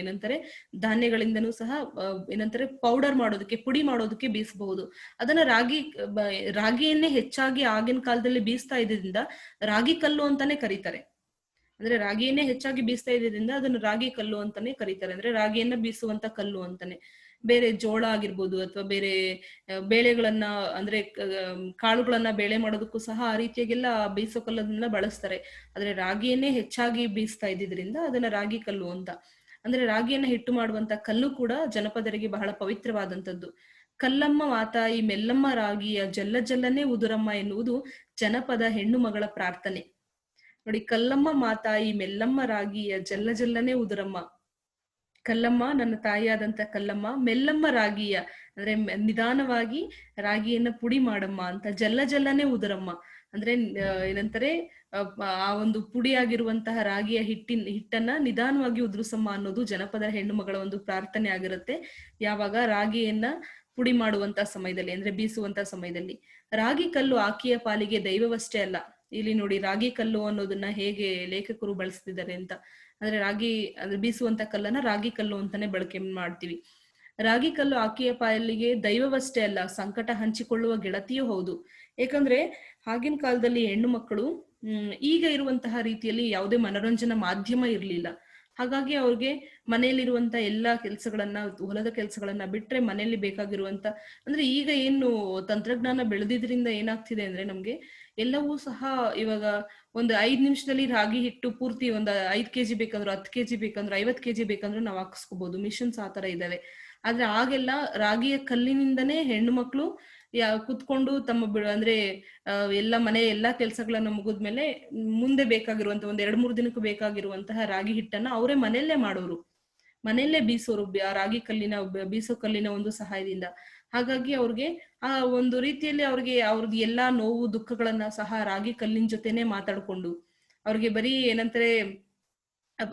ಏನಂತಾರೆ, ಧಾನ್ಯಗಳಿಂದನೂ ಸಹ ಏನಂತಾರೆ ಪೌಡರ್ ಮಾಡೋದಕ್ಕೆ, ಪುಡಿ ಮಾಡೋದಕ್ಕೆ ಬೀಸಬಹುದು. ಅದನ್ನ ರಾಗಿ ರಾಗಿಯನ್ನೇ ಹೆಚ್ಚಾಗಿ ಆಗಿನ ಕಾಲದಲ್ಲಿ ಬೀಸ್ತಾ ಇದ್ರಿಂದ ರಾಗಿ ಕಲ್ಲು ಅಂತಾನೆ ಕರೀತಾರೆ. ಅಂದ್ರೆ ರಾಗಿಯನ್ನೇ ಹೆಚ್ಚಾಗಿ ಬೀಸ್ತಾ ಇದ್ರಿಂದ ಅದನ್ನು ರಾಗಿ ಕಲ್ಲು ಅಂತಾನೆ ಕರೀತಾರೆ. ಅಂದ್ರೆ ರಾಗಿಯನ್ನ ಬೀಸುವಂತ ಕಲ್ಲು ಅಂತಾನೆ. ಬೇರೆ ಜೋಳ ಆಗಿರ್ಬೋದು ಅಥವಾ ಬೇರೆ ಬೇಳೆಗಳನ್ನ, ಅಂದ್ರೆ ಕಾಳುಗಳನ್ನ ಬೇಳೆ ಮಾಡೋದಕ್ಕೂ ಸಹ ಆ ರೀತಿಯಾಗೆಲ್ಲ ಬೀಸೋ ಕಲ್ಲನ್ನ ಬಳಸ್ತಾರೆ. ಆದ್ರೆ ರಾಗಿಯನ್ನೇ ಹೆಚ್ಚಾಗಿ ಬೀಸ್ತಾ ಇದ್ದಿದ್ರಿಂದ ಅದನ್ನ ರಾಗಿ ಕಲ್ಲು ಅಂತ. ಅಂದ್ರೆ ರಾಗಿಯನ್ನ ಹಿಟ್ಟು ಮಾಡುವಂತ ಕಲ್ಲು ಕೂಡ ಜನಪದರಿಗೆ ಬಹಳ ಪವಿತ್ರವಾದಂತದ್ದು ಕಲ್ಲಮ್ಮ ಮಾತಾಯಿ ಮೆಲ್ಲಮ್ಮ ರಾಗಿಯ ಜಲ್ಲ ಜಲ್ಲನೆ ಉದುರಮ್ಮ ಎನ್ನುವುದು ಜನಪದ ಹೆಣ್ಣು ಮಗಳ ಪ್ರಾರ್ಥನೆ. ನೋಡಿ ಕಲ್ಲಮ್ಮ ಮಾತಾಯಿ ಮೆಲ್ಲಮ್ಮ ರಾಗಿಯ ಜಲ್ಲ ಜಲ್ಲನೆ ಉದರಮ್ಮ. ಕಲ್ಲಮ್ಮ ನನ್ನ ತಾಯಿಯಾದಂತ ಕಲ್ಲಮ್ಮ ಮೆಲ್ಲಮ್ಮ ರಾಗಿಯ ಅಂದ್ರೆ ನಿಧಾನವಾಗಿ ರಾಗಿಯನ್ನ ಪುಡಿ ಮಾಡಮ್ಮ ಅಂತ ಜಲ್ಲ ಜಲ್ಲನೆ ಉದರಮ್ಮ. ಅಂದ್ರೆ ಏನಂತಾರೆ ಆ, ಒಂದು ಪುಡಿಯಾಗಿರುವಂತಹ ರಾಗಿಯ ಹಿಟ್ಟಿನ ಹಿಟ್ಟನ್ನ ನಿಧಾನವಾಗಿ ಉದುರಿಸಮ್ಮ ಅನ್ನೋದು ಜನಪದ ಹೆಣ್ಣು ಮಗಳ ಒಂದು ಪ್ರಾರ್ಥನೆ ಆಗಿರುತ್ತೆ. ಯಾವಾಗ? ರಾಗಿಯನ್ನ ಪುಡಿ ಮಾಡುವಂತ ಸಮಯದಲ್ಲಿ ಅಂದ್ರೆ ಬೀಸುವಂತ ಸಮಯದಲ್ಲಿ. ರಾಗಿ ಕಲ್ಲು ಆಕೆಯ ಪಾಲಿಗೆ ದೈವವಷ್ಟೇ ಅಲ್ಲ. ಇಲ್ಲಿ ನೋಡಿ ರಾಗಿ ಕಲ್ಲು ಅನ್ನೋದನ್ನ ಹೇಗೆ ಲೇಖಕರು ಬಳಸ್ತಿದ್ದಾರೆ ಅಂತ. ಅಂದ್ರೆ ರಾಗಿ ಅಂದ್ರೆ ಬೀಸುವಂತ ಕಲ್ಲನ್ನ ರಾಗಿ ಕಲ್ಲು ಅಂತಾನೆ ಬಳಕೆ ಮಾಡ್ತೀವಿ. ರಾಗಿ ಕಲ್ಲು ಆಕೆಯ ಪಾಯಲ್ಲಿಗೆ ದೈವವಷ್ಟೇ ಅಲ್ಲ, ಸಂಕಟ ಹಂಚಿಕೊಳ್ಳುವ ಗೆಳತಿಯೂ ಹೌದು. ಯಾಕಂದ್ರೆ ಆಗಿನ ಕಾಲದಲ್ಲಿ ಹೆಣ್ಣು ಮಕ್ಕಳು ಈಗ ಇರುವಂತಹ ರೀತಿಯಲ್ಲಿ ಯಾವುದೇ ಮನೋರಂಜನಾ ಮಾಧ್ಯಮ ಇರಲಿಲ್ಲ. ಹಾಗಾಗಿ ಅವ್ರಿಗೆ ಮನೆಯಲ್ಲಿರುವಂತ ಎಲ್ಲಾ ಕೆಲಸಗಳನ್ನ, ಹೊಲದ ಕೆಲಸಗಳನ್ನ ಬಿಟ್ರೆ ಮನೆಯಲ್ಲಿ ಬೇಕಾಗಿರುವಂತ, ಅಂದ್ರೆ ಈಗ ಏನು ತಂತ್ರಜ್ಞಾನ ಬೆಳೆದಿದ್ರಿಂದ ಏನಾಗ್ತಿದೆ ಅಂದ್ರೆ ನಮ್ಗೆ ಎಲ್ಲವೂ ಸಹ ಇವಾಗ ಒಂದು ಐದ್ ನಿಮಿಷದಲ್ಲಿ ರಾಗಿ ಹಿಟ್ಟು ಪೂರ್ತಿ ಒಂದ್ ಐದ್ ಕೆಜಿ ಬೇಕಂದ್ರೆ ಹತ್ತು ಕೆಜಿ ಬೇಕಂದ್ರೆ ಐವತ್ ಕೆಜಿ ಬೇಕಂದ್ರೆ ನಾವು ಹಾಕಿಸ್ಕೋಬಹುದು ಮಿಷನ್ಸ್ ಆತರ ಇದಾವೆ. ಆದ್ರೆ ಆಗೆಲ್ಲ ರಾಗಿಯ ಕಲ್ಲಿನಿಂದನೇ ಹೆಣ್ಣು ಮಕ್ಕಳು ಕುತ್ಕೊಂಡು ತಮ್ಮ ಅಂದ್ರೆ ಆ, ಎಲ್ಲ ಮನೆ ಎಲ್ಲಾ ಕೆಲ್ಸಗಳನ್ನ ಮುಗಿದ್ಮೇಲೆ ಮುಂದೆ ಬೇಕಾಗಿರುವಂತ ಒಂದ್ ಎರಡ್ ಮೂರ್ ದಿನಕ್ಕೆ ಬೇಕಾಗಿರುವಂತಹ ರಾಗಿ ಹಿಟ್ಟನ್ನ ಅವರೇ ಮನೆಯಲ್ಲೇ ಮಾಡೋರು. ಮನೆಯಲ್ಲೇ ಬೀಸೋರು. ಆ ರಾಗಿ ಕಲ್ಲಿನ ಬೀಸೋ ಕಲ್ಲಿನ ಒಂದು ಸಹಾಯದಿಂದ. ಹಾಗಾಗಿ ಅವ್ರಿಗೆ ಆ ಒಂದು ರೀತಿಯಲ್ಲಿ ಅವ್ರಿಗೆ ಅವ್ರದ್ದು ಎಲ್ಲಾ ನೋವು, ದುಃಖಗಳನ್ನ ಸಹ ರಾಗಿ ಕಲ್ಲಿನ ಜೊತೆನೆ ಮಾತಾಡ್ಕೊಂಡು ಅವ್ರಿಗೆ ಬರೀ ಏನಂತಾರೆ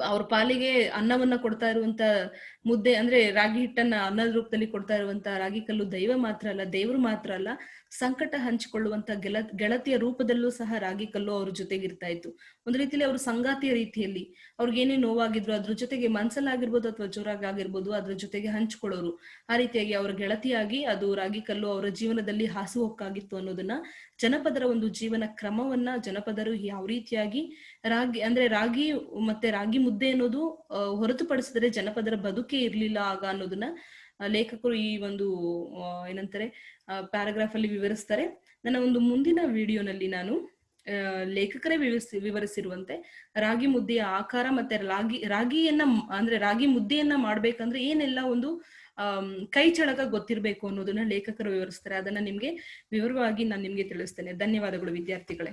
ಅವ್ರ ಪಾಲಿಗೆ ಅನ್ನವನ್ನ ಕೊಡ್ತಾ ಇರುವಂತ ಮುದ್ದೆ ಅಂದ್ರೆ ರಾಗಿ ಹಿಟ್ಟನ್ನ ಅನ್ನದ ರೂಪದಲ್ಲಿ ಕೊಡ್ತಾ ಇರುವಂತ ರಾಗಿ ಕಲ್ಲು ದೈವ ಮಾತ್ರ ಅಲ್ಲ, ದೇವ್ರು ಮಾತ್ರ ಅಲ್ಲ, ಸಂಕಟ ಹಂಚಿಕೊಳ್ಳುವಂತ ಗೆಲ, ಗೆಳತಿಯ ರೂಪದಲ್ಲೂ ಸಹ ರಾಗಿ ಕಲ್ಲು ಅವ್ರ ಜೊತೆಗಿರ್ತಾ ಇತ್ತು. ಒಂದ್ ರೀತಿಯಲ್ಲಿ ಅವ್ರ ಸಂಗಾತಿಯ ರೀತಿಯಲ್ಲಿ ಅವ್ರಿಗೆ ಏನೇ ನೋವಾಗಿದ್ರು ಅದ್ರ ಜೊತೆಗೆ ಮನ್ಸಲ್ಲಾಗಿರ್ಬೋದು ಅಥವಾ ಜೋರಾಗಿ ಆಗಿರ್ಬೋದು ಅದ್ರ ಜೊತೆಗೆ ಹಂಚಿಕೊಳ್ಳೋರು. ಆ ರೀತಿಯಾಗಿ ಅವ್ರ ಗೆಳತಿಯಾಗಿ ಅದು ರಾಗಿ ಕಲ್ಲು ಅವರ ಜೀವನದಲ್ಲಿ ಹಾಸುಹೊಕ್ಕಾಗಿತ್ತು ಅನ್ನೋದನ್ನ ಜನಪದರ ಒಂದು ಜೀವನ ಕ್ರಮವನ್ನ ಜನಪದರು ಯಾವ ರೀತಿಯಾಗಿ ರಾಗಿ, ಅಂದ್ರೆ ರಾಗಿ ಮತ್ತೆ ರಾಗಿ ಮುದ್ದೆ ಅನ್ನೋದು ಹೊರತುಪಡಿಸಿದ್ರೆ ಜನಪದರ ಬದುಕೇ ಇರ್ಲಿಲ್ಲ ಆಗ ಅನ್ನೋದನ್ನ ಲೇಖಕರು ಈ ಒಂದು ಏನಂತಾರೆ ಪ್ಯಾರಾಗ್ರಾಫ್ ಅಲ್ಲಿ ವಿವರಿಸ್ತಾರೆ. ನನ್ನ ಒಂದು ಮುಂದಿನ ವಿಡಿಯೋನಲ್ಲಿ ನಾನು ಲೇಖಕರೇ ವಿವರಿಸಿ, ವಿವರಿಸಿರುವಂತೆ ರಾಗಿ ಮುದ್ದೆಯ ಆಕಾರ ಮತ್ತೆ ರಾಗಿ, ರಾಗಿಯನ್ನ, ಅಂದ್ರೆ ರಾಗಿ ಮುದ್ದೆಯನ್ನ ಮಾಡ್ಬೇಕಂದ್ರೆ ಏನೆಲ್ಲ ಒಂದು ಕೈ ಚಳಕ ಗೊತ್ತಿರ್ಬೇಕು ಅನ್ನೋದನ್ನ ಲೇಖಕರು ವಿವರಿಸ್ತಾರೆ. ಅದನ್ನ ನಿಮ್ಗೆ ವಿವರವಾಗಿ ನಾನು ನಿಮ್ಗೆ ತಿಳಿಸ್ತೇನೆ. ಧನ್ಯವಾದಗಳು ವಿದ್ಯಾರ್ಥಿಗಳೇ.